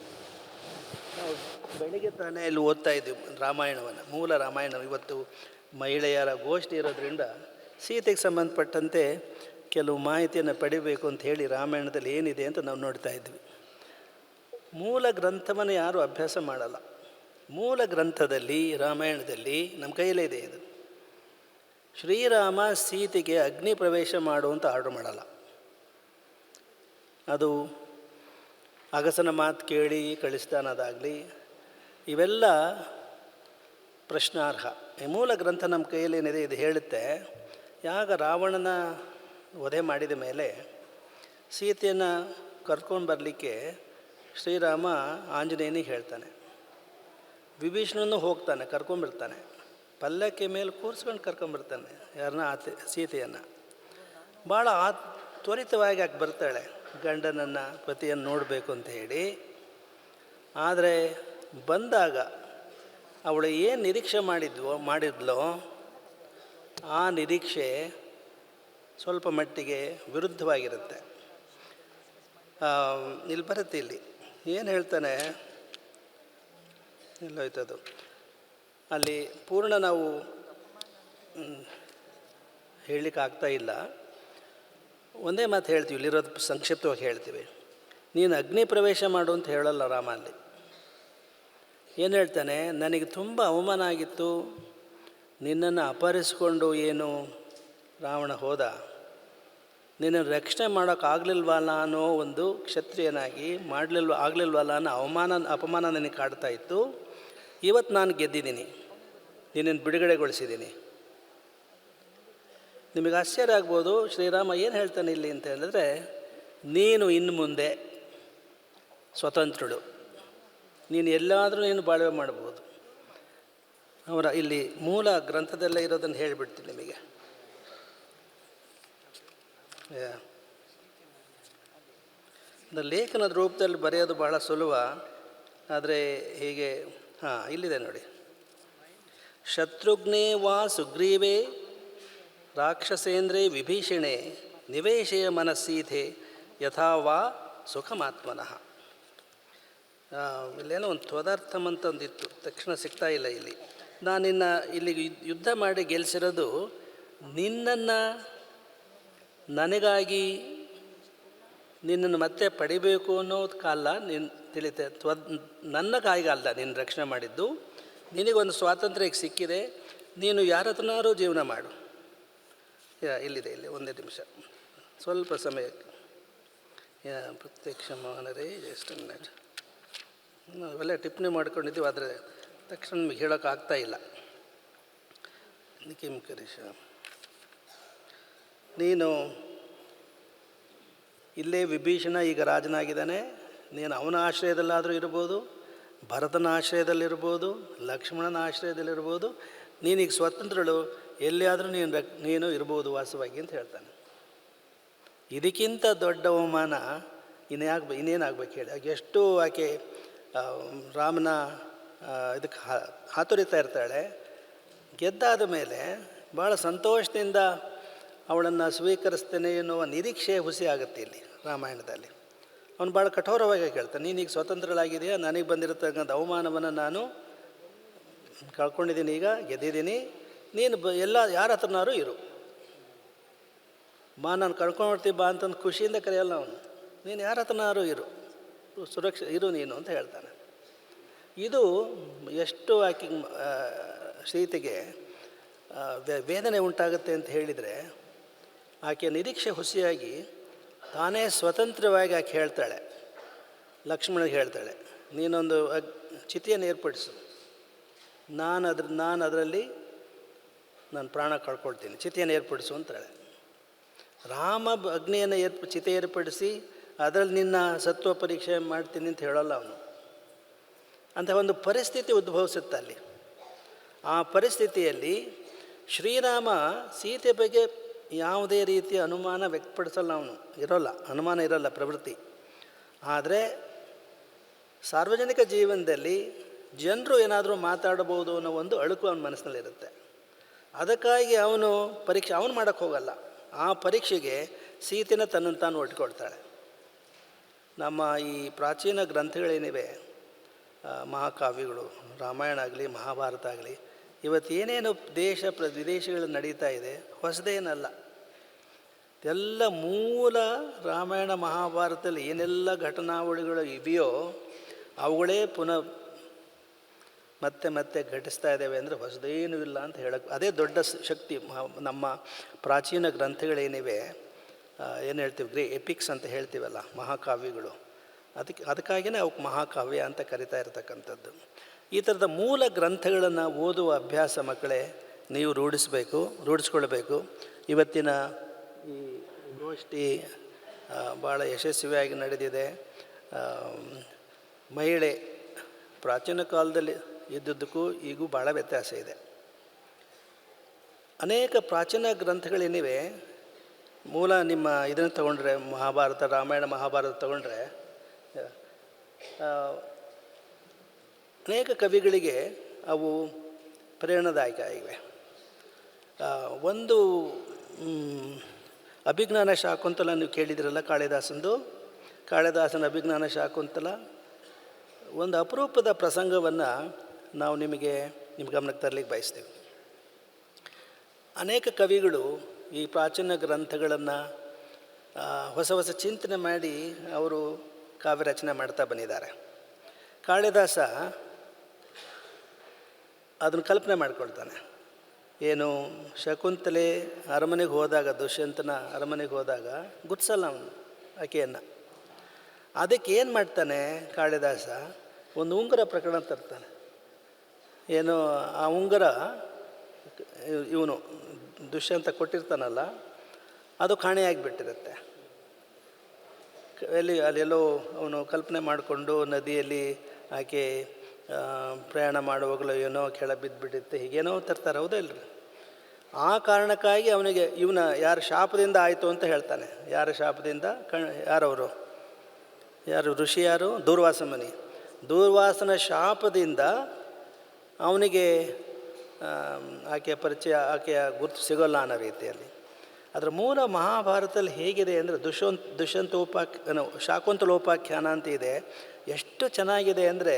ನಾವು ಬೆಳಿಗ್ಗೆ ತಾನೇ ಇಲ್ಲಿ ಓದ್ತಾ ಇದ್ದೀವಿ ರಾಮಾಯಣವನ್ನು, ಮೂಲ ರಾಮಾಯಣ. ಇವತ್ತು ಮಹಿಳೆಯರ ಗೋಷ್ಠಿ ಇರೋದ್ರಿಂದ ಸೀತೆಗೆ ಸಂಬಂಧಪಟ್ಟಂತೆ ಕೆಲವು ಮಾಹಿತಿಯನ್ನು ಪಡಿಬೇಕು ಅಂತ ಹೇಳಿ ರಾಮಾಯಣದಲ್ಲಿ ಏನಿದೆ ಅಂತ ನಾವು ನೋಡ್ತಾ ಇದ್ವಿ. ಮೂಲ ಗ್ರಂಥವನ್ನು ಯಾರೂ ಅಭ್ಯಾಸ ಮಾಡಲ್ಲ. ಮೂಲ ಗ್ರಂಥದಲ್ಲಿ, ರಾಮಾಯಣದಲ್ಲಿ ನಮ್ಮ ಕೈಯಲ್ಲೇ ಇದೆ ಇದು. ಶ್ರೀರಾಮ ಸೀತೆಗೆ ಅಗ್ನಿ ಪ್ರವೇಶ ಮಾಡುವಂತ ಆರ್ಡರ್ ಮಾಡಲ್ಲ. ಅದು ಅಗಸನ ಮಾತು ಕೇಳಿ ಕಳಿಸ್ತಾನದಾಗಲಿ ಇವೆಲ್ಲ ಪ್ರಶ್ನಾರ್ಹ. ಈ ಮೂಲ ಗ್ರಂಥ ನಮ್ಮ ಕೈಯಲ್ಲಿ ಏನಿದೆ ಇದು ಹೇಳುತ್ತೆ, ಯಾಗ ರಾವಣನ ವಧೆ ಮಾಡಿದ ಮೇಲೆ ಸೀತೆಯನ್ನು ಕರ್ಕೊಂಡು ಬರಲಿಕ್ಕೆ ಶ್ರೀರಾಮ ಆಂಜನೇಯನಿಗೆ ಹೇಳ್ತಾನೆ. ವಿಭೀಷಣನು ಹೋಗ್ತಾನೆ ಕರ್ಕೊಂಬಿರ್ತಾನೆ ಪಲ್ಲಕ್ಕಿ ಮೇಲೆ ಕೂರಿಸ್ಕೊಂಡು ಕರ್ಕೊಂಬರ್ತಾನೆ ಯಾರನ್ನ ಆತ, ಸೀತೆಯನ್ನು. ಭಾಳ ಆ ತ್ವರಿತವಾಗಿ ಆಕೆ ಬರ್ತಾಳೆ, ಗಂಡನನ್ನು ಪತಿಯನ್ನು ನೋಡಬೇಕು ಅಂತ ಹೇಳಿ. ಆದರೆ ಬಂದಾಗ ಅವಳು ಏನು ನಿರೀಕ್ಷೆ ಮಾಡಿದ್ವೋ, ಮಾಡಿದ್ಲೋ, ಆ ನಿರೀಕ್ಷೆ ಸ್ವಲ್ಪ ಮಟ್ಟಿಗೆ ವಿರುದ್ಧವಾಗಿರುತ್ತೆ. ಇಲ್ಲಿ ಬರುತ್ತೆ ಇಲ್ಲಿ. ಏನು ಹೇಳ್ತಾನೆ? ಎಲ್ಲೋಯ್ತದು ಅಲ್ಲಿ ಪೂರ್ಣ ನಾವು ಹೇಳಲಿಕ್ಕೆ ಆಗ್ತಾ ಇಲ್ಲ. ಒಂದೇ ಮಾತು ಹೇಳ್ತೀವಿ, ಇಲ್ಲಿರೋದು ಸಂಕ್ಷಿಪ್ತವಾಗಿ ಹೇಳ್ತೀವಿ. ನೀನು ಅಗ್ನಿ ಪ್ರವೇಶ ಮಾಡು ಅಂತ ಹೇಳಲ್ಲ ರಾಮ ಅಲ್ಲಿ. ಏನು ಹೇಳ್ತಾನೆ? ನನಗೆ ತುಂಬ ಅವಮಾನ ಆಗಿತ್ತು. ನಿನ್ನನ್ನು ಅಪಹರಿಸ್ಕೊಂಡು ಏನು ರಾವಣ ಹೋದ. ನಿನ್ನ ರಕ್ಷಣೆ ಮಾಡೋಕ್ಕಾಗಲಿಲ್ವಲ್ಲ ಅನ್ನೋ ಒಂದು ಕ್ಷತ್ರಿಯನಾಗಿ ಮಾಡಲಿಲ್ವ ಆಗಲಿಲ್ವಲ್ಲ ಅನ್ನೋ ಅವಮಾನ, ಅಪಮಾನ ನನಗೆ ಕಾಡ್ತಾ ಇತ್ತು? ಇವತ್ತು ನಾನು ಗೆದ್ದಿದ್ದೀನಿ. ನಿನ್ನನ್ನು ಬಿಡುಗಡೆಗೊಳಿಸಿದ್ದೀನಿ. ನಿಮಗೆ ಆಶ್ಚರ್ಯ ಆಗ್ಬೋದು, ಶ್ರೀರಾಮ ಏನು ಹೇಳ್ತಾನೆ ಇಲ್ಲಿ ಅಂತ ಹೇಳಿದ್ರೆ, ನೀನು ಇನ್ನು ಮುಂದೆ ಸ್ವತಂತ್ರಳು. ನೀನು ಎಲ್ಲಾದರೂ ನೀನು ಬಾಳ್ವೆ ಮಾಡ್ಬೋದು. ಅವರ ಇಲ್ಲಿ ಮೂಲ ಗ್ರಂಥದಲ್ಲೇ ಇರೋದನ್ನು ಹೇಳಿಬಿಡ್ತೀನಿ ನಿಮಗೆ. ಲೇಖನದ ರೂಪದಲ್ಲಿ ಬರೆಯೋದು ಬಹಳ ಸುಲಭ, ಆದರೆ ಹೀಗೆ, ಹಾಂ, ಇಲ್ಲಿದೆ ನೋಡಿ. ಶತ್ರುಘ್ನೇ ವಾ ಸುಗ್ರೀವೇ, ರಾಕ್ಷಸೇಂದ್ರೇ ವಿಭೀಷಣೆ, ನಿವೇಶೆಯ ಮನಸ್ಸೀಥೆ, ಯಥಾ ವಾ ಸುಖಮಾತ್ಮನಃ. ಇಲ್ಲೇನೋ ಒಂದು ತ್ವದಾರ್ಥಮ್ ಅಂತ ಒಂದಿತ್ತು ತಕ್ಷಣ ಸಿಗ್ತಾ ಇಲ್ಲ ಇಲ್ಲಿ. ನಾನು ನಿನ್ನ ಇಲ್ಲಿ ಯುದ್ಧ ಮಾಡಿ ಗೆಲ್ಲಿಸಿರೋದು ನಿನ್ನನ್ನು ನನಗಾಗಿ ನಿನ್ನನ್ನು ಮತ್ತೆ ಪಡಿಬೇಕು ಅನ್ನೋದು ಕಾಲ ನಿನ್ನ ತಿಳಿತೆ. ತ್ವ, ನನ್ನ ಕಾಯಿಗಲ್ಲ ನಿನ್ನ ರಕ್ಷಣೆ ಮಾಡಿದ್ದು, ನಿನಗೊಂದು ಸ್ವಾತಂತ್ರ್ಯ ಸಿಕ್ಕಿದೆ, ನೀನು ಯಾರ ಹತ್ರನಾದ್ರೂ ಜೀವನ ಮಾಡು. ಇಲ್ಲಿದೆ, ಇಲ್ಲಿ, ಒಂದೇ ನಿಮಿಷ. ಸ್ವಲ್ಪ ಸಮಯ. ಪ್ರತ್ಯಕ್ಷ ಮಾನರೇ ಜಸ್ಟ್ ಮಿನಿಟ್ ಟಿಪ್ಪಣಿ ಮಾಡ್ಕೊಂಡಿದ್ದೀವಿ, ಆದರೆ ತಕ್ಷಣ ನಿಮಗೆ ಹೇಳೋಕ್ಕಾಗ್ತಾ ಇಲ್ಲ. ನಿಖಿಮ್ ಕರೀಶ ನೀನು ಇಲ್ಲೇ ವಿಭೀಷಣ ಈಗ ರಾಜನಾಗಿದ್ದಾನೆ. ನೀನು ಅವನ ಆಶ್ರಯದಲ್ಲಾದರೂ ಇರ್ಬೋದು, ಭರತನ ಆಶ್ರಯದಲ್ಲಿರ್ಬೋದು, ಲಕ್ಷ್ಮಣನ ಆಶ್ರಯದಲ್ಲಿರ್ಬೋದು. ನೀನೀಗ ಸ್ವತಂತ್ರಳು, ಎಲ್ಲಿಯಾದರೂ ನೀನು ರಕ್ ನೀನು ಇರ್ಬೋದು ವಾಸವಾಗಿ ಅಂತ ಹೇಳ್ತಾನೆ. ಇದಕ್ಕಿಂತ ದೊಡ್ಡ ಅವಮಾನ ಇನ್ಯಾಗ ಇನ್ನೇನಾಗ್ಬೇಕು ಹೇಳಿ. ಎಷ್ಟು ಆಕೆ ರಾಮನ ಇದಕ್ಕೆ ಹಾತೊರಿತಾ ಇರ್ತಾಳೆ. ಗೆದ್ದಾದ ಮೇಲೆ ಭಾಳ ಸಂತೋಷದಿಂದ ಅವಳನ್ನು ಸ್ವೀಕರಿಸ್ತೇನೆ ಎನ್ನುವ ನಿರೀಕ್ಷೆ ಹುಸಿ ಆಗುತ್ತೆ ಇಲ್ಲಿ ರಾಮಾಯಣದಲ್ಲಿ. ಅವನು ಭಾಳ ಕಠೋರವಾಗಿ ಕೇಳ್ತಾನೆ, ನೀನೀಗ ಸ್ವತಂತ್ರಳಾಗಿದೆಯಾ? ನನಗೆ ಬಂದಿರತಕ್ಕಂಥ ಅವಮಾನವನ್ನು ನಾನು ಕಳ್ಕೊಂಡಿದ್ದೀನಿ ಈಗ, ಗೆದ್ದಿದ್ದೀನಿ. ನೀನು ಬ, ಎಲ್ಲ, ಯಾರ ಹತ್ರನಾರು ಇರು. ಬಾ, ನಾನು ಕಳ್ಕೊಂಡ್ಬಿಡ್ತೀವಿ ಬಾ ಅಂತಂದು ಖುಷಿಯಿಂದ ಕರೆಯಲ್ಲ ಅವನು. ನೀನು ಯಾರ ಹತ್ರನಾರು ಇರು. ಸುರಕ್ಷೆ, ಇರು ನೀನು ಅಂತ ಹೇಳ್ತಾನೆ. ಇದು ಎಷ್ಟು ಆಕೆ ಸೀತೆಗೆ ವೇದನೆ ಉಂಟಾಗುತ್ತೆ ಅಂತ ಹೇಳಿದರೆ ಆಕೆಯ ನಿರೀಕ್ಷೆ ಹುಸಿಯಾಗಿ ತಾನೇ ಸ್ವತಂತ್ರವಾಗಿ ಆಕೆ ಹೇಳ್ತಾಳೆ. ಲಕ್ಷ್ಮಣಗೆ ಹೇಳ್ತಾಳೆ, ನೀನೊಂದು ಅಗ್, ಚಿತಿಯನ್ನು ಏರ್ಪಡಿಸು. ನಾನು ಅದ್ರ ನಾನು ಅದರಲ್ಲಿ ನಾನು ಪ್ರಾಣ ಕಳ್ಕೊಳ್ತೀನಿ, ಚಿತಿಯನ್ನು ಏರ್ಪಡಿಸು ಅಂತಾಳೆ. ರಾಮ ಅಗ್ನಿಯನ್ನು ಏರ್ಪ, ಚಿತೆ ಏರ್ಪಡಿಸಿ ಅದರಲ್ಲಿ ನಿನ್ನ ಸತ್ವ ಪರೀಕ್ಷೆ ಮಾಡ್ತೀನಿ ಅಂತ ಹೇಳೋಲ್ಲ ಅವನು. ಅಂತ ಒಂದು ಪರಿಸ್ಥಿತಿ ಉದ್ಭವಿಸುತ್ತೆ ಅಲ್ಲಿ. ಆ ಪರಿಸ್ಥಿತಿಯಲ್ಲಿ ಶ್ರೀರಾಮ ಸೀತೆ ಬಗ್ಗೆ ಯಾವುದೇ ರೀತಿಯ ಅನುಮಾನ ವ್ಯಕ್ತಪಡಿಸಲ್ಲ ಅವನು. ಇರೋಲ್ಲ, ಅನುಮಾನ ಇರೋಲ್ಲ ಪ್ರವೃತ್ತಿ. ಆದರೆ ಸಾರ್ವಜನಿಕ ಜೀವನದಲ್ಲಿ ಜನರು ಏನಾದರೂ ಮಾತಾಡಬಹುದು ಅನ್ನೋ ಒಂದು ಅಳುಕು ಅವನ ಮನಸ್ಸಿನಲ್ಲಿರುತ್ತೆ. ಅದಕ್ಕಾಗಿ ಅವನು ಪರೀಕ್ಷೆ, ಅವನು ಮಾಡೋಕ್ಕೆ ಹೋಗಲ್ಲ. ಆ ಪರೀಕ್ಷೆಗೆ ಸೀತೆನ ತನ್ನನ್ನು ತಾನು ಒಟ್ಕೊಳ್ತಾಳೆ ನಮ್ಮ ಈ ಪ್ರಾಚೀನ ಗ್ರಂಥಗಳೇನಿವೆ ಮಹಾಕಾವ್ಯಗಳು, ರಾಮಾಯಣ ಆಗಲಿ, ಮಹಾಭಾರತ ಆಗಲಿ ಇವತ್ತೇನೇನು ದೇಶ ಪ್ರ ವಿದೇಶಗಳು ನಡೀತಾ ಇದೆ, ಹೊಸದೇನಲ್ಲ. ಎಲ್ಲ ಮೂಲ ರಾಮಾಯಣ ಮಹಾಭಾರತದಲ್ಲಿ ಏನೆಲ್ಲ ಘಟನಾವಳಿಗಳು ಇದೆಯೋ ಅವುಗಳೇ ಪುನಃ ಮತ್ತೆ ಮತ್ತೆ ಘಟಿಸ್ತಾ ಇದ್ದಾವೆ ಅಂದರೆ ಹೊಸದೇನೂ ಇಲ್ಲ ಅಂತ ಹೇಳಕ್ಕೆ ಅದೇ ದೊಡ್ಡ ಶಕ್ತಿ ನಮ್ಮ ಪ್ರಾಚೀನ ಗ್ರಂಥಗಳೇನಿವೆ ಏನು ಹೇಳ್ತೀವಿ, ಗ್ರೇ, ಎಪಿಕ್ಸ್ ಅಂತ ಹೇಳ್ತೀವಲ್ಲ ಮಹಾಕಾವ್ಯಗಳು. ಅದಕ್ಕೆ ಅದಕ್ಕಾಗಿಯೇ ಅವಕ್ಕೆ ಮಹಾಕಾವ್ಯ ಅಂತ ಕರಿತಾ ಇರತಕ್ಕಂಥದ್ದು. ಈ ಥರದ ಮೂಲ ಗ್ರಂಥಗಳನ್ನು ಓದುವ ಅಭ್ಯಾಸ ಮಕ್ಕಳೇ, ನೀವು ರೂಢಿಸಬೇಕು, ರೂಢಿಸ್ಕೊಳ್ಬೇಕು. ಇವತ್ತಿನ ಈ ಗೋಷ್ಠಿ ಭಾಳ ಯಶಸ್ವಿಯಾಗಿ ನಡೆದಿದೆ. ಮಹಿಳೆ ಪ್ರಾಚೀನ ಕಾಲದಲ್ಲಿ ಇದ್ದದ್ದಕ್ಕೂ ಈಗೂ ಭಾಳ ವ್ಯತ್ಯಾಸ ಇದೆ. ಅನೇಕ ಪ್ರಾಚೀನ ಗ್ರಂಥಗಳೇನಿವೆ. ಮೂಲ ನಿಮ್ಮ ಇದನ್ನು ತಗೊಂಡ್ರೆ ಮಹಾಭಾರತ, ರಾಮಾಯಣ ಮಹಾಭಾರತ ತಗೊಂಡ್ರೆ ಅನೇಕ ಕವಿಗಳಿಗೆ ಅವು ಪ್ರೇರಣಾದಾಯಕ ಆಗಿವೆ ಒಂದು ಅಭಿಜ್ಞಾನ ಶಾಕುಂತಲ ನೀವು ಕೇಳಿದಿರಲ್ಲ ಕಾಳಿದಾಸಂದು? ಕಾಳಿದಾಸನ ಅಭಿಜ್ಞಾನ ಶಾಕುಂತಲ ಒಂದು ಅಪರೂಪದ ಪ್ರಸಂಗವನ್ನು ನಾವು ನಿಮಗೆ, ನಿಮ್ಮ ಗಮನಕ್ಕೆ ತರಲಿಕ್ಕೆ ಬಯಸ್ತೇವೆ. ಅನೇಕ ಕವಿಗಳು ಈ ಪ್ರಾಚೀನ ಗ್ರಂಥಗಳನ್ನು ಹೊಸ ಹೊಸ ಚಿಂತನೆ ಮಾಡಿ ಅವರು ಕಾವ್ಯ ರಚನೆ ಮಾಡ್ತಾ ಬಂದಿದ್ದಾರೆ. ಕಾಳಿದಾಸ ಅದನ್ನು ಕಲ್ಪನೆ ಮಾಡ್ಕೊಳ್ತಾನೆ. ಏನು, ಶಕುಂತಲೆ ಅರಮನೆಗೆ ಹೋದಾಗ, ದುಷ್ಯಂತನ ಅರಮನೆಗೆ ಹೋದಾಗ ಗುತ್ಸಲ್ಲ ಅವನು ಆಕೆಯನ್ನು ಅದಕ್ಕೆ ಏನು ಮಾಡ್ತಾನೆ ಕಾಳಿದಾಸ? ಒಂದು ಉಂಗುರ ಪ್ರಕರಣ ತರ್ತಾನೆ. ಏನು, ಆ ಉಂಗುರ ಇವನು ದುಷ್ಯಂತ ಕೊಟ್ಟಿರ್ತಾನಲ್ಲ, ಅದು ಕಾಣೆಯಾಗಿಬಿಟ್ಟಿರುತ್ತೆ. ಎಲ್ಲಿ, ಅಲ್ಲೆಲ್ಲೋ ಅವನು ಕಲ್ಪನೆ ಮಾಡಿಕೊಂಡು ನದಿಯಲ್ಲಿ ಆಕೆ ಪ್ರಯಾಣ ಮಾಡುವಾಗಲೂ ಏನೋ ಕೆಳ ಬಿದ್ದುಬಿಟ್ಟಿತ್ತು ಹೀಗೇನೋ ತರ್ತಾರೆ, ಹೌದಾ ಇಲ್ರಿ? ಆ ಕಾರಣಕ್ಕಾಗಿ ಅವನಿಗೆ, ಇವನ ಯಾರ ಶಾಪದಿಂದ ಆಯಿತು ಅಂತ ಹೇಳ್ತಾನೆ. ಯಾರ ಶಾಪದಿಂದ? ಕಣ್, ಯಾರವರು? ಯಾರು, ಋಷಿ ಯಾರು? ದೂರ್ವಾಸ ಮನಿ ದೂರ್ವಾಸನ ಶಾಪದಿಂದ ಅವನಿಗೆ ಆಕೆಯ ಪರಿಚಯ, ಆಕೆಯ ಗುರುತು ಸಿಗೋಲ್ಲ ಅನ್ನೋ ರೀತಿಯಲ್ಲಿ. ಅದರ ಮೂಲ ಮಹಾಭಾರತದಲ್ಲಿ ಹೇಗಿದೆ ಅಂದರೆ ದುಷ್ಯಂತ್ ದುಷ್ಯಂತೋಪಾಕ್ ಏನೋ, ಶಾಕುಂತಲೋಪಾಖ್ಯಾನ ಅಂತ ಇದೆ. ಎಷ್ಟು ಚೆನ್ನಾಗಿದೆ ಅಂದರೆ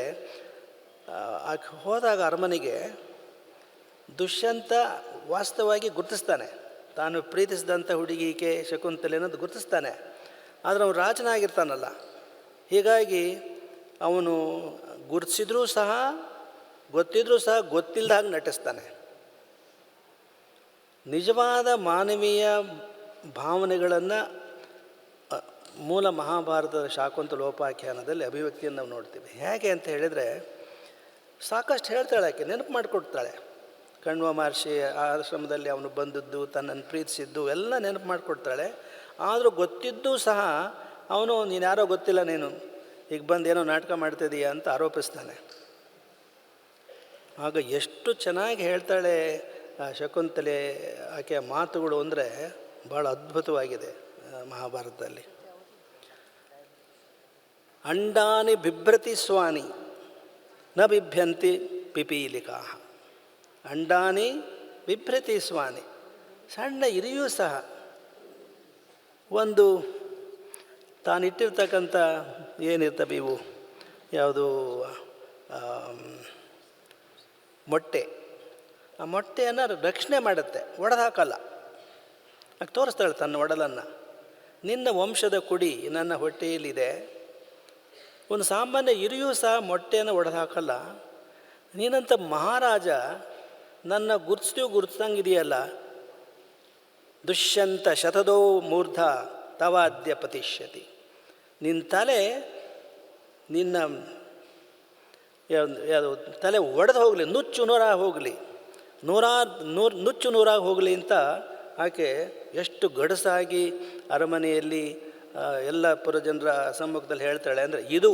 ಹೋದಾಗ ಅರಮನೆಗೆ ದುಷ್ಯಂತ ವಾಸ್ತವವಾಗಿ ಗುರುತಿಸ್ತಾನೆ. ತಾನು ಪ್ರೀತಿಸಿದಂಥ ಹುಡುಗಿಗೆ ಶಕುಂತಲೆ ಅನ್ನೋದು ಗುರುತಿಸ್ತಾನೆ. ಆದರೆ ಅವನು ರಾಜನಾಗಿರ್ತಾನಲ್ಲ. ಹೀಗಾಗಿ ಅವನು ಗುರುತಿಸಿದ್ರೂ ಸಹ, ಗೊತ್ತಿದ್ರೂ ಸಹ ಗೊತ್ತಿಲ್ಲದ ಹಾಗೆ ನಟಿಸ್ತಾನೆ. ನಿಜವಾದ ಮಾನವೀಯ ಭಾವನೆಗಳನ್ನು ಮೂಲ ಮಹಾಭಾರತದ ಶಾಕುಂತ ಲೋಪಾಖ್ಯಾನದಲ್ಲಿ ಅಭಿವ್ಯಕ್ತಿಯನ್ನು ನಾವು ನೋಡ್ತೀವಿ. ಹೇಗೆ ಅಂತ ಹೇಳಿದರೆ ಸಾಕಷ್ಟು ಹೇಳ್ತಾಳೆ ಆಕೆ, ನೆನಪು ಮಾಡಿಕೊಡ್ತಾಳೆ. ಕಣ್ವ ಮಹರ್ಷಿ ಆಶ್ರಮದಲ್ಲಿ ಅವನು ಬಂದದ್ದು, ತನ್ನನ್ನು ಪ್ರೀತಿಸಿದ್ದು, ಎಲ್ಲ ನೆನಪು ಮಾಡಿಕೊಡ್ತಾಳೆ. ಆದರೂ ಗೊತ್ತಿದ್ದೂ ಸಹ ಅವನು, ನೀನು ಯಾರೋ ಗೊತ್ತಿಲ್ಲ ನೀನು, ಈಗ ಬಂದು ಏನೋ ನಾಟಕ ಮಾಡ್ತಿದೀಯ ಅಂತ ಆರೋಪಿಸ್ತಾನೆ. ಆಗ ಎಷ್ಟು ಚೆನ್ನಾಗಿ ಹೇಳ್ತಾಳೆ ಶಕುಂತಲೆ ಆಕೆಯ ಮಾತುಗಳು ಅಂದರೆ ಭಾಳ ಅದ್ಭುತವಾಗಿದೆ ಮಹಾಭಾರತದಲ್ಲಿ. ಅಂಡಾನಿ ಬಿಭ್ರತಿ ಸ್ವಾನಿ. ನ ಬಿಭ್ಯಂತಿ ಪಿಪೀಲಿಕಾ ಅಂಡಾನಿ ಬಿಭ್ರತಿ ಸ್ವಾನಿ. ಸಣ್ಣ ಇರಿಯೂ ಸಹ ಒಂದು ತಾನಿಟ್ಟಿರ್ತಕ್ಕಂಥ ಏನಿರ್ತವೆ ಇವು? ಯಾವುದು ಮೊಟ್ಟೆ. ಆ ಮೊಟ್ಟೆಯನ್ನು ರಕ್ಷಣೆ ಮಾಡುತ್ತೆ ಒಡೆದು ಹಾಕಲ್ಲ ತೋರಿಸ್ತಾಳೆ ತನ್ನ ಒಡಲನ್ನು. ನಿನ್ನ ವಂಶದ ಕುಡಿ ನನ್ನ ಹೊಟ್ಟೆಯಲ್ಲಿದೆ. ಒಂದು ಸಾಮಾನ್ಯ ಇರಿಯೂ ಸಹ ಮೊಟ್ಟೆಯನ್ನು ಒಡೆದು ಹಾಕಲ್ಲ ನೀನಂತ ಮಹಾರಾಜ, ನನ್ನ ಗುರ್ತಿಸ್ತೀವಿ ಗುರ್ತಿಸಂಗಿದೆಯಲ್ಲ ದುಷ್ಯಂತ ಶತದೋ ಮೂರ್ಧ ತವಾದ್ಯ ಪತಿಷ್ಯತಿ ನಿನ್ನ ತಲೆ ನಿನ್ನ ಯಾವ್ದು ತಲೆ ಒಡೆದು ಹೋಗಲಿ, ನುಚ್ಚು ನೂರಾಗಿ ಹೋಗಲಿ. ನೂರಾರು ನೂರು, ನುಚ್ಚು ನೂರಾಗಿ ಹೋಗಲಿ ಅಂತ ಆಕೆ ಎಷ್ಟು ಗಡಸಾಗಿ ಅರಮನೆಯಲ್ಲಿ ಎಲ್ಲ ಪುರಜನರ ಸಮ್ಮುಖದಲ್ಲಿ ಹೇಳ್ತಾಳೆ ಅಂದರೆ ಇದು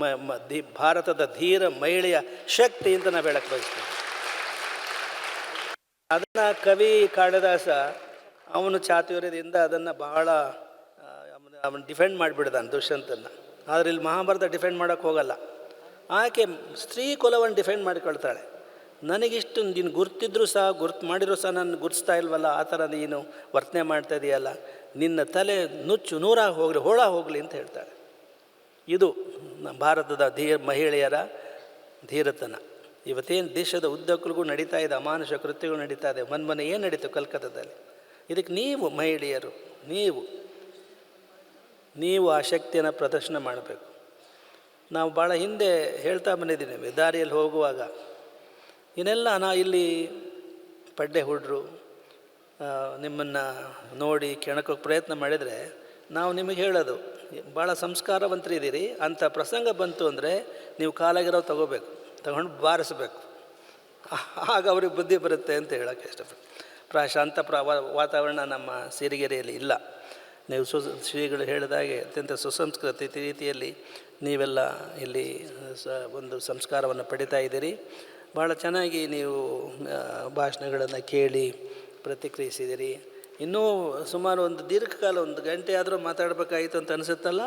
ಮ ಮ ಭಾರತದ ಧೀರ ಮಹಿಳೆಯ ಶಕ್ತಿ ಅಂತ ನಾವು ಹೇಳಕ್ಕೆ ಬಯಸ್ತೀವಿ. ಅದನ್ನು ಕವಿ ಕಾಳಿದಾಸ ಅವನು ಚಾತುರ್ಯದಿಂದ ಅದನ್ನು ಬಹಳ ಅವನು ಡಿಫೆಂಡ್ ಮಾಡಿಬಿಡ್ದಾನೆ ದುಷ್ಯಂತನ ಆದರೆ ಇಲ್ಲಿ ಮಹಾಭಾರತ ಡಿಫೆಂಡ್ ಮಾಡೋಕ್ಕೆ ಹೋಗಲ್ಲ. ಆಕೆ ಸ್ತ್ರೀ ಕುಲವನ್ನು ಡಿಫೆಂಡ್ ಮಾಡಿಕೊಳ್ತಾಳೆ. ನನಗಿಷ್ಟು ನೀನು ಗುರ್ತಿದ್ರು ಸಹ, ಗುರ್ತು ಮಾಡಿರೋ ಸಹ ನಾನು ಗುರ್ತಿಸ್ತಾ ಇಲ್ವಲ್ಲ, ಆ ಥರ ನೀನು ವರ್ತನೆ ಮಾಡ್ತಾ ಇದೆಯಲ್ಲ. ನಿನ್ನ ತಲೆ ನುಚ್ಚು ನೂರಾಗಿ ಹೋಗಲಿ, ಹೋಳ ಹೋಗಲಿ ಅಂತ ಹೇಳ್ತಾಳೆ ಇದು ಭಾರತದ ಧೀರ ಮಹಿಳೆಯರ ಧೀರತನ. ಇವತ್ತೇನು ದೇಶದ ಉದ್ದಕ್ಕೂ ನಡೀತಾ ಇದೆ, ಅಮಾನುಷ ಕೃತ್ಯಗಳು ನಡೀತಾ ಇದೆ ಮನ್ಮನೆ ಏನು ನಡೀತು ಕಲ್ಕತ್ತಾದಲ್ಲಿ? ಇದಕ್ಕೆ ನೀವು ಮಹಿಳೆಯರು, ನೀವು ನೀವು ಆ ಶಕ್ತಿಯನ್ನು ಪ್ರದರ್ಶನ ಮಾಡಬೇಕು. ನಾವು ಭಾಳ ಹಿಂದೆ ಹೇಳ್ತಾ ಬಂದಿದ್ದೀನಿ ದಾರಿಯಲ್ಲಿ ಹೋಗುವಾಗ. ಇನ್ನೆಲ್ಲ ನಾ ಇಲ್ಲಿ ಪಡ್ಡೆ ಹುಡ್ರು ನಿಮ್ಮನ್ನು ನೋಡಿ ಕೆಣಕೋಕ್ಕೆ ಪ್ರಯತ್ನ ಮಾಡಿದರೆ ನಾವು ನಿಮಗೆ ಹೇಳೋದು, ಭಾಳ ಸಂಸ್ಕಾರವಂತರಿದ್ದೀರಿ ಅಂಥ ಪ್ರಸಂಗ ಬಂತು ಅಂದರೆ ನೀವು ಕಾಲಾಗಿರೋ ತಗೋಬೇಕು, ತಗೊಂಡು ಬಾರಿಸ್ಬೇಕು. ಆಗ ಅವ್ರಿಗೆ ಬುದ್ಧಿ ಬರುತ್ತೆ ಅಂತ ಹೇಳೋಕ್ಕೆ ಇಷ್ಟಪಡ್ತೀನಿ. ಪ್ರಶಾಂತ ಪ್ರ ವಾತಾವರಣ ನಮ್ಮ ಸಿರಿಗೆರೆಯಲ್ಲಿ ಇಲ್ಲ. ನೀವು ಸು ಶ್ರೀಗಳು ಹೇಳಿದಾಗೆ ಅತ್ಯಂತ ಸುಸಂಸ್ಕೃತಿ ರೀತಿಯಲ್ಲಿ ನೀವೆಲ್ಲ ಇಲ್ಲಿ ಸ, ಒಂದು ಸಂಸ್ಕಾರವನ್ನು ಪಡಿತಾ ಇದ್ದೀರಿ. ಭಾಳ ಚೆನ್ನಾಗಿ ನೀವು ಭಾಷಣಗಳನ್ನು ಕೇಳಿ ಪ್ರತಿಕ್ರಿಯಿಸಿದಿರಿ. ಇನ್ನೂ ಸುಮಾರು ಒಂದು ದೀರ್ಘಕಾಲ ಒಂದು ಗಂಟೆ ಆದರೂ ಮಾತಾಡಬೇಕಾಗಿತ್ತು ಅಂತ ಅನಿಸುತ್ತಲ್ಲ?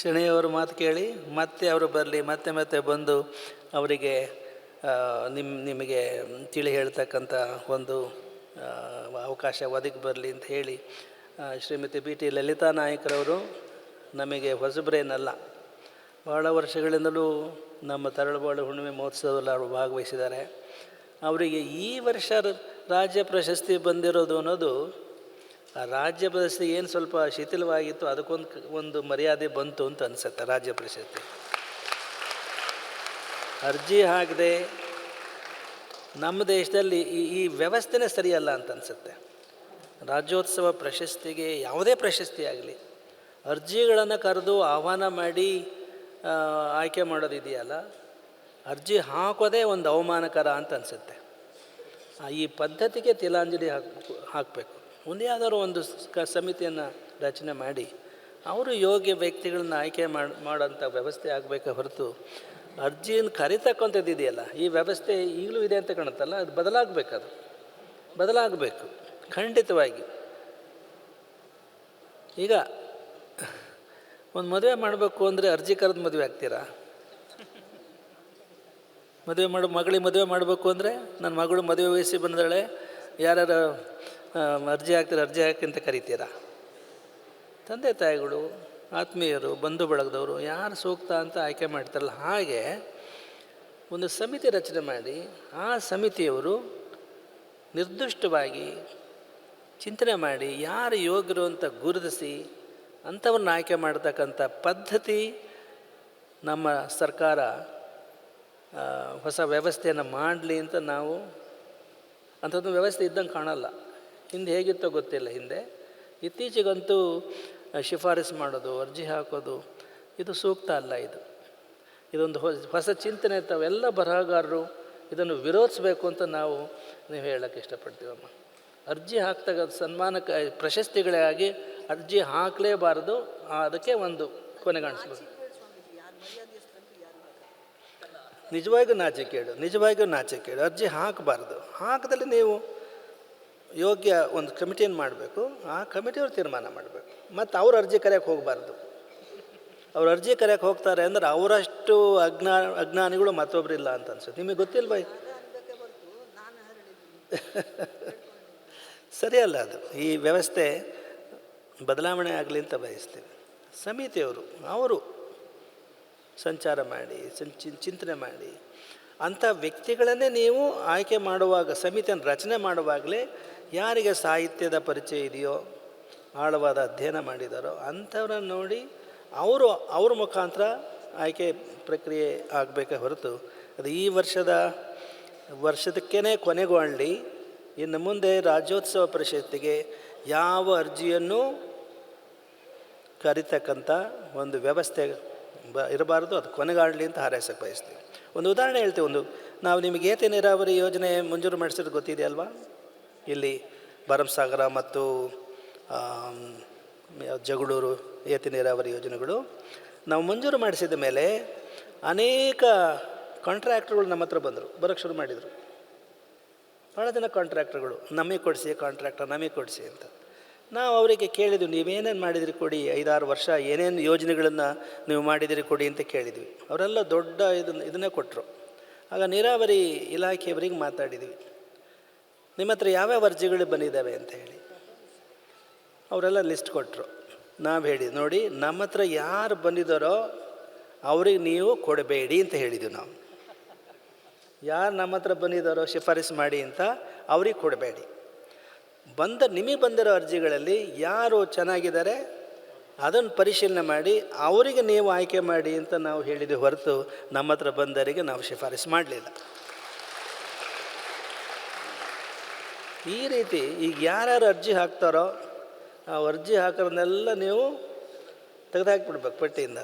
ಶನಿಯವರು ಮಾತು ಕೇಳಿ, ಮತ್ತೆ ಅವರು ಬರಲಿ, ಮತ್ತೆ ಮತ್ತೆ ಬಂದು ಅವರಿಗೆ ನಿಮ್ಮ ನಿಮಗೆ ತಿಳಿ ಹೇಳ್ತಕ್ಕಂಥ ಒಂದು ಅವಕಾಶ ಒದಗಿ ಬರಲಿ ಅಂತ ಹೇಳಿ ಶ್ರೀಮತಿ ಬಿ ಟಿ ಲಲಿತಾ ನಾಯಕರವರು ನಮಗೆ ಹೊಸಬ್ರೇನಲ್ಲ, ಬಹಳ ವರ್ಷಗಳಿಂದಲೂ ನಮ್ಮ ತರಳುಬಾಳು ಹುಣ್ಣಿಮೆ ಮಹೋತ್ಸವದಲ್ಲಿ ಅವರು ಭಾಗವಹಿಸಿದ್ದಾರೆ. ಅವರಿಗೆ ಈ ವರ್ಷ ರಾಜ್ಯ ಪ್ರಶಸ್ತಿ ಬಂದಿರೋದು ಅನ್ನೋದು, ಆ ರಾಜ್ಯ ಪ್ರಶಸ್ತಿ ಏನು ಸ್ವಲ್ಪ ಶಿಥಿಲವಾಗಿತ್ತು, ಅದಕ್ಕೊಂದು ಒಂದು ಮರ್ಯಾದೆ ಬಂತು ಅಂತ ಅನಿಸುತ್ತೆ ರಾಜ್ಯ ಪ್ರಶಸ್ತಿ. ಅರ್ಜಿ ಹಾಕದೆ, ನಮ್ಮ ದೇಶದಲ್ಲಿ ಈ ಈ ವ್ಯವಸ್ಥೆನೇ ಸರಿಯಲ್ಲ ಅಂತ ಅನಿಸುತ್ತೆ. ರಾಜ್ಯೋತ್ಸವ ಪ್ರಶಸ್ತಿಗೆ ಯಾವುದೇ ಪ್ರಶಸ್ತಿ ಆಗಲಿ, ಅರ್ಜಿಗಳನ್ನು ಕರೆದು ಆಹ್ವಾನ ಮಾಡಿ ಆಯ್ಕೆ ಮಾಡೋದಿದೆಯಲ್ಲ, ಅರ್ಜಿ ಹಾಕೋದೇ ಒಂದು ಅವಮಾನಕರ ಅಂತ ಅನಿಸುತ್ತೆ. ಈ ಪದ್ಧತಿಗೆ ತಿಲಾಂಜಲಿ ಹಾಕು, ಹಾಕಬೇಕು. ಒಂದೇ ಆದರೂ ಒಂದು ಕ, ಸಮಿತಿಯನ್ನು ರಚನೆ ಮಾಡಿ, ಅವರು ಯೋಗ್ಯ ವ್ಯಕ್ತಿಗಳನ್ನ ಆಯ್ಕೆ ಮಾಡಿ, ಮಾಡೋಂಥ ವ್ಯವಸ್ಥೆ ಆಗಬೇಕು ಹೊರತು ಅರ್ಜಿಯನ್ನು ಕರಿತಕ್ಕಂಥದ್ದು ಇದೆಯಲ್ಲ ಈ ವ್ಯವಸ್ಥೆ ಈಗಲೂ ಇದೆ ಅಂತ ಕಾಣುತ್ತಲ್ಲ, ಅದು ಬದಲಾಗಬೇಕು ಅದು ಬದಲಾಗಬೇಕು, ಖಂಡಿತವಾಗಿ. ಈಗ, ಒಂದು ಮದುವೆ ಮಾಡಬೇಕು ಅಂದರೆ ಅರ್ಜಿ ಕರೆದು ಮದುವೆ ಆಗ್ತೀರಾ? ಮದುವೆ ಮಾಡೋ, ಮಗಳಿಗೆ ಮದುವೆ ಮಾಡಬೇಕು ಅಂದರೆ ನನ್ನ ಮಗಳು ಮದುವೆ ವಯಸ್ಸಿ ಬಂದಾಳೆ ಯಾರ್ಯಾರು ಅರ್ಜಿ ಹಾಕ್ತಾರೆ, ಅರ್ಜಿ ಹಾಕಿ ಅಂತ ಕರಿತೀರಾ? ತಂದೆ ತಾಯಿಗಳು, ಆತ್ಮೀಯರು, ಬಂಧು ಬಳಗದವರು ಯಾರು ಸೂಕ್ತ ಅಂತ ಆಯ್ಕೆ ಮಾಡ್ತಾರಲ್ಲ ಹಾಗೆ ಒಂದು ಸಮಿತಿ ರಚನೆ ಮಾಡಿ ಆ ಸಮಿತಿಯವರು ನಿರ್ದಿಷ್ಟವಾಗಿ ಚಿಂತನೆ ಮಾಡಿ ಯಾರು ಯೋಗ್ಯರು ಅಂತ ಗುರುತಿಸಿ ಅಂಥವ್ರನ್ನ ಆಯ್ಕೆ ಮಾಡ್ತಕ್ಕಂಥ ಪದ್ಧತಿ ನಮ್ಮ ಸರ್ಕಾರ ಹೊಸ ವ್ಯವಸ್ಥೆಯನ್ನು ಮಾಡಲಿ ಅಂತ ನಾವು ಅಂಥದ್ದು ವ್ಯವಸ್ಥೆ ಇದ್ದಂಗೆ ಕಾಣಲ್ಲ. ಹಿಂದೆ ಹೇಗಿತ್ತೋ ಗೊತ್ತಿಲ್ಲ ಹಿಂದೆ. ಇತ್ತೀಚೆಗಂತೂ ಶಿಫಾರಸು ಮಾಡೋದು, ಅರ್ಜಿ ಹಾಕೋದು, ಇದು ಸೂಕ್ತ ಅಲ್ಲ ಇದು. ಇದೊಂದು ಹೊಸ ಚಿಂತನೆ ತಾವೆಲ್ಲ ಬರಹಗಾರರು ಇದನ್ನು ವಿರೋಧಿಸಬೇಕು ಅಂತ ನಾವು, ನೀವು ಹೇಳೋಕ್ಕೆ ಇಷ್ಟಪಡ್ತೀವಮ್ಮ ಅರ್ಜಿ ಹಾಕ್ತಾಗ ಸನ್ಮಾನಕ್ಕೆ ಪ್ರಶಸ್ತಿಗಳೇ ಆಗಿ ಅರ್ಜಿ ಹಾಕಲೇಬಾರದು ಅದಕ್ಕೆ ಒಂದು ಕೊನೆಗಾಣಿಸ್ಬೇಕು ನಿಜವಾಗಿಯೂ ನಾಚಿಕೇಡು ನಿಜವಾಗಿಯೂ ನಾಚಿಕೇಡು ಅರ್ಜಿ ಹಾಕಬಾರ್ದು. ಹಾಕದಲ್ಲಿ ನೀವು ಯೋಗ್ಯ ಒಂದು ಕಮಿಟಿಯನ್ನು ಮಾಡಬೇಕು? ಆ ಕಮಿಟಿಯವ್ರು ತೀರ್ಮಾನ ಮಾಡಬೇಕು. ಮತ್ತು ಅವ್ರ ಅರ್ಜಿ ಕರೆಯೋಕ್ಕೆ ಹೋಗಬಾರ್ದು. ಅವ್ರ ಅರ್ಜಿ ಕರೆಯೋಕ್ಕೆ ಹೋಗ್ತಾರೆ ಅಂದ್ರೆ ಅವರಷ್ಟು ಅಜ್ಞಾ, ಅಜ್ಞಾನಿಗಳು ಮತ್ತೊಬ್ಬರಿಲ್ಲ ಅಂತ ಅನ್ಸುತ್ತೆ. ನಿಮಗೆ ಗೊತ್ತಿಲ್ವಾ ಸರಿಯಲ್ಲ ಅದು. ಈ ವ್ಯವಸ್ಥೆ ಬದಲಾವಣೆ ಆಗಲಿ ಅಂತ ಬಯಸ್ತೀವಿ. ಸಮಿತಿಯವರು, ಅವರು ಸಂಚಾರ ಮಾಡಿ ಚಿಂತನೆ ಮಾಡಿ. ಅಂಥ ವ್ಯಕ್ತಿಗಳನ್ನೇ ನೀವು ಆಯ್ಕೆ ಮಾಡುವಾಗ, ಸಮಿತಿಯನ್ನು ರಚನೆ ಮಾಡುವಾಗಲೇ ಯಾರಿಗೆ ಸಾಹಿತ್ಯದ ಪರಿಚಯ ಇದೆಯೋ, ಆಳವಾದ ಅಧ್ಯಯನ ಮಾಡಿದಾರೋ, ಅಂಥವ್ರನ್ನ ನೋಡಿ ಅವರು, ಅವ್ರ ಮುಖಾಂತರ ಆಯ್ಕೆ ಪ್ರಕ್ರಿಯೆ ಆಗಬೇಕೇ ಹೊರತು, ಅದು ಈ ವರ್ಷದ ವರ್ಷದಕ್ಕೇ ಕೊನೆಗೊಳ್ಳಿ. ಇನ್ನು ಮುಂದೆ ರಾಜ್ಯೋತ್ಸವ ಪರಿಷತ್ತಿಗೆ ಯಾವ ಅರ್ಜಿಯನ್ನು ಕರಿತಕ್ಕಂಥ ಒಂದು ವ್ಯವಸ್ಥೆ ಬ ಇರಬಾರ್ದು, ಅದು ಕೊನೆಗಾಡಲಿ ಅಂತ ಹಾರೈಸಕ್ಕೆ ಬಯಸ್ತೀವಿ. ಒಂದು ಉದಾಹರಣೆ ಹೇಳ್ತೀವಿ, ಒಂದು ನಾವು ನಿಮಗೆ ಏತ ನೀರಾವರಿ ಯೋಜನೆ ಮಂಜೂರು ಮಾಡಿಸಿರೋದು ಗೊತ್ತಿದೆ ಅಲ್ವಾ ಇಲ್ಲಿ ಭರಮಸಾಗರ ಮತ್ತು ಜಗಳೂರು ಏತ ನೀರಾವರಿ ಯೋಜನೆಗಳು. ನಾವು ಮಂಜೂರು ಮಾಡಿಸಿದ ಮೇಲೆ ಅನೇಕ ಕಾಂಟ್ರಾಕ್ಟ್ರುಗಳು ನಮ್ಮ ಹತ್ರ ಬಂದರು, ಬರೋಕ್ಕೆ ಶುರು ಮಾಡಿದರು. ಭಾಳ ಜನ ಕಾಂಟ್ರಾಕ್ಟ್ರುಗಳು, ನಮಗೆ ಕೊಡಿಸಿ, ಕಾಂಟ್ರಾಕ್ಟರ್ ನಮಗೆ ಕೊಡಿಸಿ ಅಂತ. ನಾವು ಅವರಿಗೆ ಕೇಳಿದ್ವಿ, ನೀವೇನೇನು ಮಾಡಿದಿರಿ ಕೊಡಿ? ಐದಾರು ವರ್ಷ, ಏನೇನು ಯೋಜನೆಗಳನ್ನು ನೀವು ಮಾಡಿದಿರಿ ಕೊಡಿ? ಅಂತ ಕೇಳಿದ್ವಿ. ಅವರೆಲ್ಲ ದೊಡ್ಡ ಇದನ್ನು ಇದನ್ನೇ ಕೊಟ್ಟರು ಆಗ ನೀರಾವರಿ ಇಲಾಖೆಯವರಿಗೆ ಮಾತಾಡಿದ್ವಿ. ನಿಮ್ಮ ಹತ್ರ ಯಾವ್ಯಾವ ಅರ್ಜಿಗಳು ಬಂದಿದ್ದಾವೆ ಅಂತ ಹೇಳಿ. ಅವರೆಲ್ಲ ಲಿಸ್ಟ್ ಕೊಟ್ಟರು ನಾವು ಹೇಳಿ ನೋಡಿ, ನಮ್ಮ ಹತ್ರ ಯಾರು ಬಂದಿದ್ದಾರೋ ಅವ್ರಿಗೆ ನೀವು ಕೊಡಬೇಡಿ ಅಂತ ಹೇಳಿದ್ವಿ ನಾವು. ಯಾರು ನಮ್ಮ ಹತ್ರ ಬಂದಿದ್ದಾರೋ ಶಿಫಾರಸು ಮಾಡಿ ಅಂತ ಅವ್ರಿಗೆ ಕೊಡಬೇಡಿ. ಬಂದ ನಿಮಗೆ ಬಂದಿರೋ ಅರ್ಜಿಗಳಲ್ಲಿ ಯಾರು ಚೆನ್ನಾಗಿದ್ದಾರೆ, ಅದನ್ನು ಪರಿಶೀಲನೆ ಮಾಡಿ, ಅವರಿಗೆ ನೀವು ಆಯ್ಕೆ ಮಾಡಿ ಅಂತ ನಾವು ಹೇಳಿದೆ ಹೊರತು ನಮ್ಮ ಹತ್ರ ಬಂದವರಿಗೆ ನಾವು ಶಿಫಾರಸು ಮಾಡಲಿಲ್ಲ. ಈ ರೀತಿ ಈಗ ಯಾರ್ಯಾರು ಅರ್ಜಿ ಹಾಕ್ತಾರೋ, ಆ ಅರ್ಜಿ ಹಾಕೋದನ್ನೆಲ್ಲ ನೀವು ತೆಗೆದುಹಾಕ್ಬಿಡ್ಬೇಕು ಪಟ್ಟಿಯಿಂದ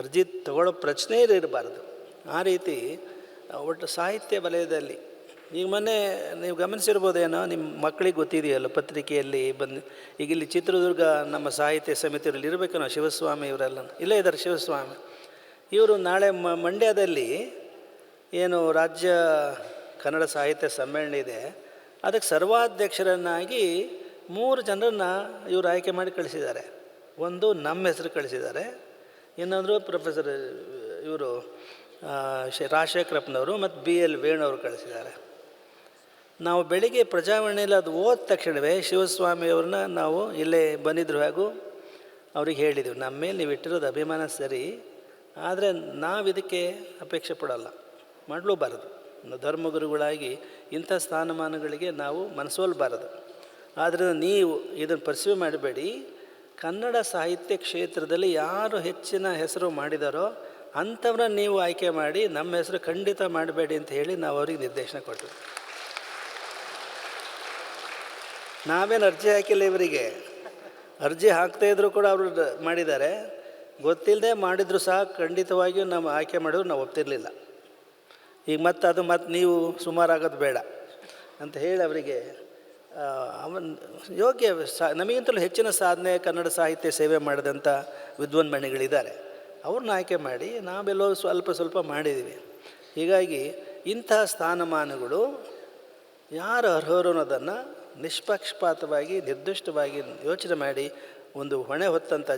ಅರ್ಜಿ ತಗೊಳ್ಳೋ ಪ್ರಶ್ನೆ ಇರಬಾರ್ದು. ಆ ರೀತಿ, ಒಟ್ಟು ಸಾಹಿತ್ಯ ವಲಯದಲ್ಲಿ ಈಗ ಮೊನ್ನೆ ನೀವು ಗಮನಿಸಿರ್ಬೋದೇನೋ ನಿಮ್ಮ ಮಕ್ಕಳಿಗೆ ಗೊತ್ತಿದೆಯಲ್ಲ ಪತ್ರಿಕೆಯಲ್ಲಿ ಬಂದು, ಈಗ ಇಲ್ಲಿ ಚಿತ್ರದುರ್ಗ ನಮ್ಮ ಸಾಹಿತ್ಯ ಸಮಿತಿಯಲ್ಲಿ ಇರಬೇಕೇನೋ ಶಿವಸ್ವಾಮಿ ಇವರೆಲ್ಲ. ಇಲ್ಲೇ ಇದ್ದಾರೆ ಶಿವಸ್ವಾಮಿ. ಇವರು ನಾಳೆ ಮಂಡ್ಯದಲ್ಲಿ ಏನು ರಾಜ್ಯ ಕನ್ನಡ ಸಾಹಿತ್ಯ ಸಮ್ಮೇಳನ ಇದೆ. ಅದಕ್ಕೆ ಸರ್ವಾಧ್ಯಕ್ಷರನ್ನಾಗಿ ಮೂರು ಜನರನ್ನು ಇವರು ಆಯ್ಕೆ ಮಾಡಿ ಕಳಿಸಿದ್ದಾರೆ. ಒಂದು ನಮ್ಮ ಹೆಸರು ಕಳಿಸಿದ್ದಾರೆ. ಇನ್ನೊಂದು ಪ್ರೊಫೆಸರ್ ಇವರು ರಾಜಶೇಖರಪ್ಪನವರು ಮತ್ತು ಬಿ ಎಲ್ ವೇಣು ಅವರು ಕಳಿಸಿದ್ದಾರೆ. ನಾವು ಬೆಳಿಗ್ಗೆ ಪ್ರಜಾವಾಣಿಯಲ್ಲಿ ಅದು ಓದ ತಕ್ಷಣವೇ ಶಿವಸ್ವಾಮಿಯವ್ರನ್ನ ನಾವು ಇಲ್ಲೇ ಬಂದಿದ್ರು ಹಾಗೂ ಅವ್ರಿಗೆ ಹೇಳಿದ್ವಿ, ನಮ್ಮ ಮೇಲೆ ನೀವು ಇಟ್ಟಿರೋದು ಅಭಿಮಾನ ಸರಿ, ಆದರೆ ನಾವು ಇದಕ್ಕೆ ಅಪೇಕ್ಷೆ ಪಡೋಲ್ಲ, ಮಾಡಲೂಬಾರದು. ಧರ್ಮಗುರುಗಳಾಗಿ ಇಂಥ ಸ್ಥಾನಮಾನಗಳಿಗೆ ನಾವು ಮನಸೋಲ್ಬಾರದು ಆದ್ದರಿಂದ ನೀವು ಇದನ್ನು ಪರ್ಸ್ಯೂ ಮಾಡಬೇಡಿ. ಕನ್ನಡ ಸಾಹಿತ್ಯ ಕ್ಷೇತ್ರದಲ್ಲಿ ಯಾರು ಹೆಚ್ಚಿನ ಹೆಸರು ಮಾಡಿದಾರೋ ಅಂಥವ್ರನ್ನ ನೀವು ಆಯ್ಕೆ ಮಾಡಿ ನಮ್ಮ ಹೆಸರು ಖಂಡಿತ ಮಾಡಬೇಡಿ ಅಂತ ಹೇಳಿ ನಾವು ಅವ್ರಿಗೆ ನಿರ್ದೇಶನ ಕೊಟ್ಟರು. ನಾವೇನು ಅರ್ಜಿ ಹಾಕಿಲ್ಲ ಇವರಿಗೆ. ಅರ್ಜಿ ಹಾಕ್ತಾ ಇದ್ರು ಕೂಡ ಅವರು ಮಾಡಿದ್ದಾರೆ. ಗೊತ್ತಿಲ್ಲದೆ ಮಾಡಿದ್ರು ಸಹ ಖಂಡಿತವಾಗಿಯೂ ನಾವು ಆಯ್ಕೆ ಮಾಡಿದ್ರು ನಾವು ಒಪ್ತಿರಲಿಲ್ಲ. ಈಗ ಮತ್ತೆ ಅದು ಮತ್ತೆ ನೀವು ಸುಮಾರಾಗೋದು ಬೇಡ ಅಂತ ಹೇಳಿ ಅವರಿಗೆ ಅವನ್ ಯೋಗ್ಯ ಸಾ, ನಮಗಿಂತಲೂ ಹೆಚ್ಚಿನ ಸಾಧನೆ ಕನ್ನಡ ಸಾಹಿತ್ಯ ಸೇವೆ ಮಾಡಿದಂಥ ವಿದ್ವಾನ್ಮಣಿಗಳಿದ್ದಾರೆ ಅವ್ರನ್ನ ಆಯ್ಕೆ ಮಾಡಿ ನಾವೆಲ್ಲೋ ಸ್ವಲ್ಪ ಸ್ವಲ್ಪ ಮಾಡಿದ್ದೀವಿ. ಹೀಗಾಗಿ ಇಂಥ ಸ್ಥಾನಮಾನಗಳು ಯಾರು ಅರ್ಹರು ಅನ್ನೋದನ್ನು ನಿಷ್ಪಕ್ಷಪಾತವಾಗಿ, ನಿರ್ದಿಷ್ಟವಾಗಿ ಯೋಚನೆ ಮಾಡಿ ಒಂದು ಹೊಣೆ ಹೊತ್ತಂಥ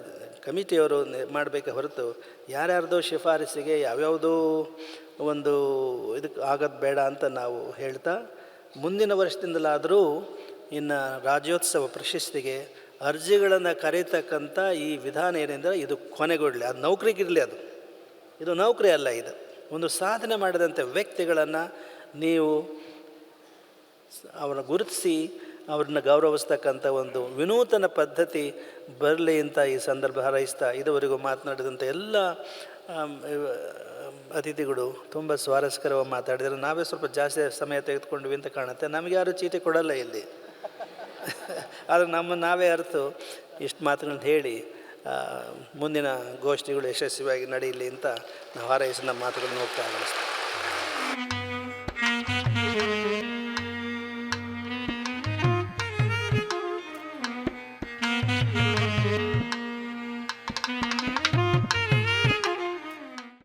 ಕಮಿಟಿಯವರು ಮಾಡಬೇಕೆ ಹೊರತು ಯಾರ್ಯಾರ್ದೋ ಶಿಫಾರಸಿಗೆ ಯಾವ್ಯಾವುದೋ ಒಂದು ಇದಕ್ಕೆ ಆಗೋದು ಬೇಡ ಅಂತ ನಾವು ಹೇಳ್ತಾ, ಮುಂದಿನ ವರ್ಷದಿಂದಲಾದರೂ ಇನ್ನು ರಾಜ್ಯೋತ್ಸವ ಪ್ರಶಸ್ತಿಗೆ ಅರ್ಜಿಗಳನ್ನು ಕರೀತಕ್ಕಂಥ ಈ ವಿಧಾನ ಏನೆಂದರೆ ಇದು ಕೊನೆಗೊಡಲಿ, ಅದು ನೌಕರಿಗಿರಲಿ ಅದು. ಇದು ನೌಕರಿ ಅಲ್ಲ ಇದು. ಒಂದು ಸಾಧನೆ ಮಾಡಿದಂಥ ವ್ಯಕ್ತಿಗಳನ್ನು ನೀವು ಅವರನ್ನು ಗುರುತಿಸಿ ಅವ್ರನ್ನ ಗೌರವಿಸ್ತಕ್ಕಂಥ ಒಂದು ವಿನೂತನ ಪದ್ಧತಿ ಬರಲಿ ಅಂತ ಈ ಸಂದರ್ಭ ಹಾರೈಸ್ತಾ ಇದುವರೆಗೂ ಮಾತನಾಡಿದಂಥ ಎಲ್ಲ ಅತಿಥಿಗಳು ತುಂಬ ಸ್ವಾರಸ್ಯಕರವಾಗಿ ಮಾತಾಡಿದರೆ. ನಾವೇ ಸ್ವಲ್ಪ ಜಾಸ್ತಿ ಸಮಯ ತೆಗೆದುಕೊಂಡ್ವಿ ಅಂತ ಕಾಣುತ್ತೆ. ನಮಗೆ ಯಾರು ಚೀಟಿ ಕೊಡಲ್ಲ ಇಲ್ಲಿ. ಆದರೆ ನಮ್ಮ ನಾವೇ ಅರ್ಥ ಇಷ್ಟು ಮಾತುಗಳನ್ನ ಹೇಳಿ ಮುಂದಿನ ಗೋಷ್ಠಿಗಳು ಯಶಸ್ವಿಯಾಗಿ ನಡೆಯಲಿ ಅಂತ ನಾವು ಹಾರೈಸಿ ನಮ್ಮ ಮಾತುಗಳನ್ನು ಹೋಗ್ತಾ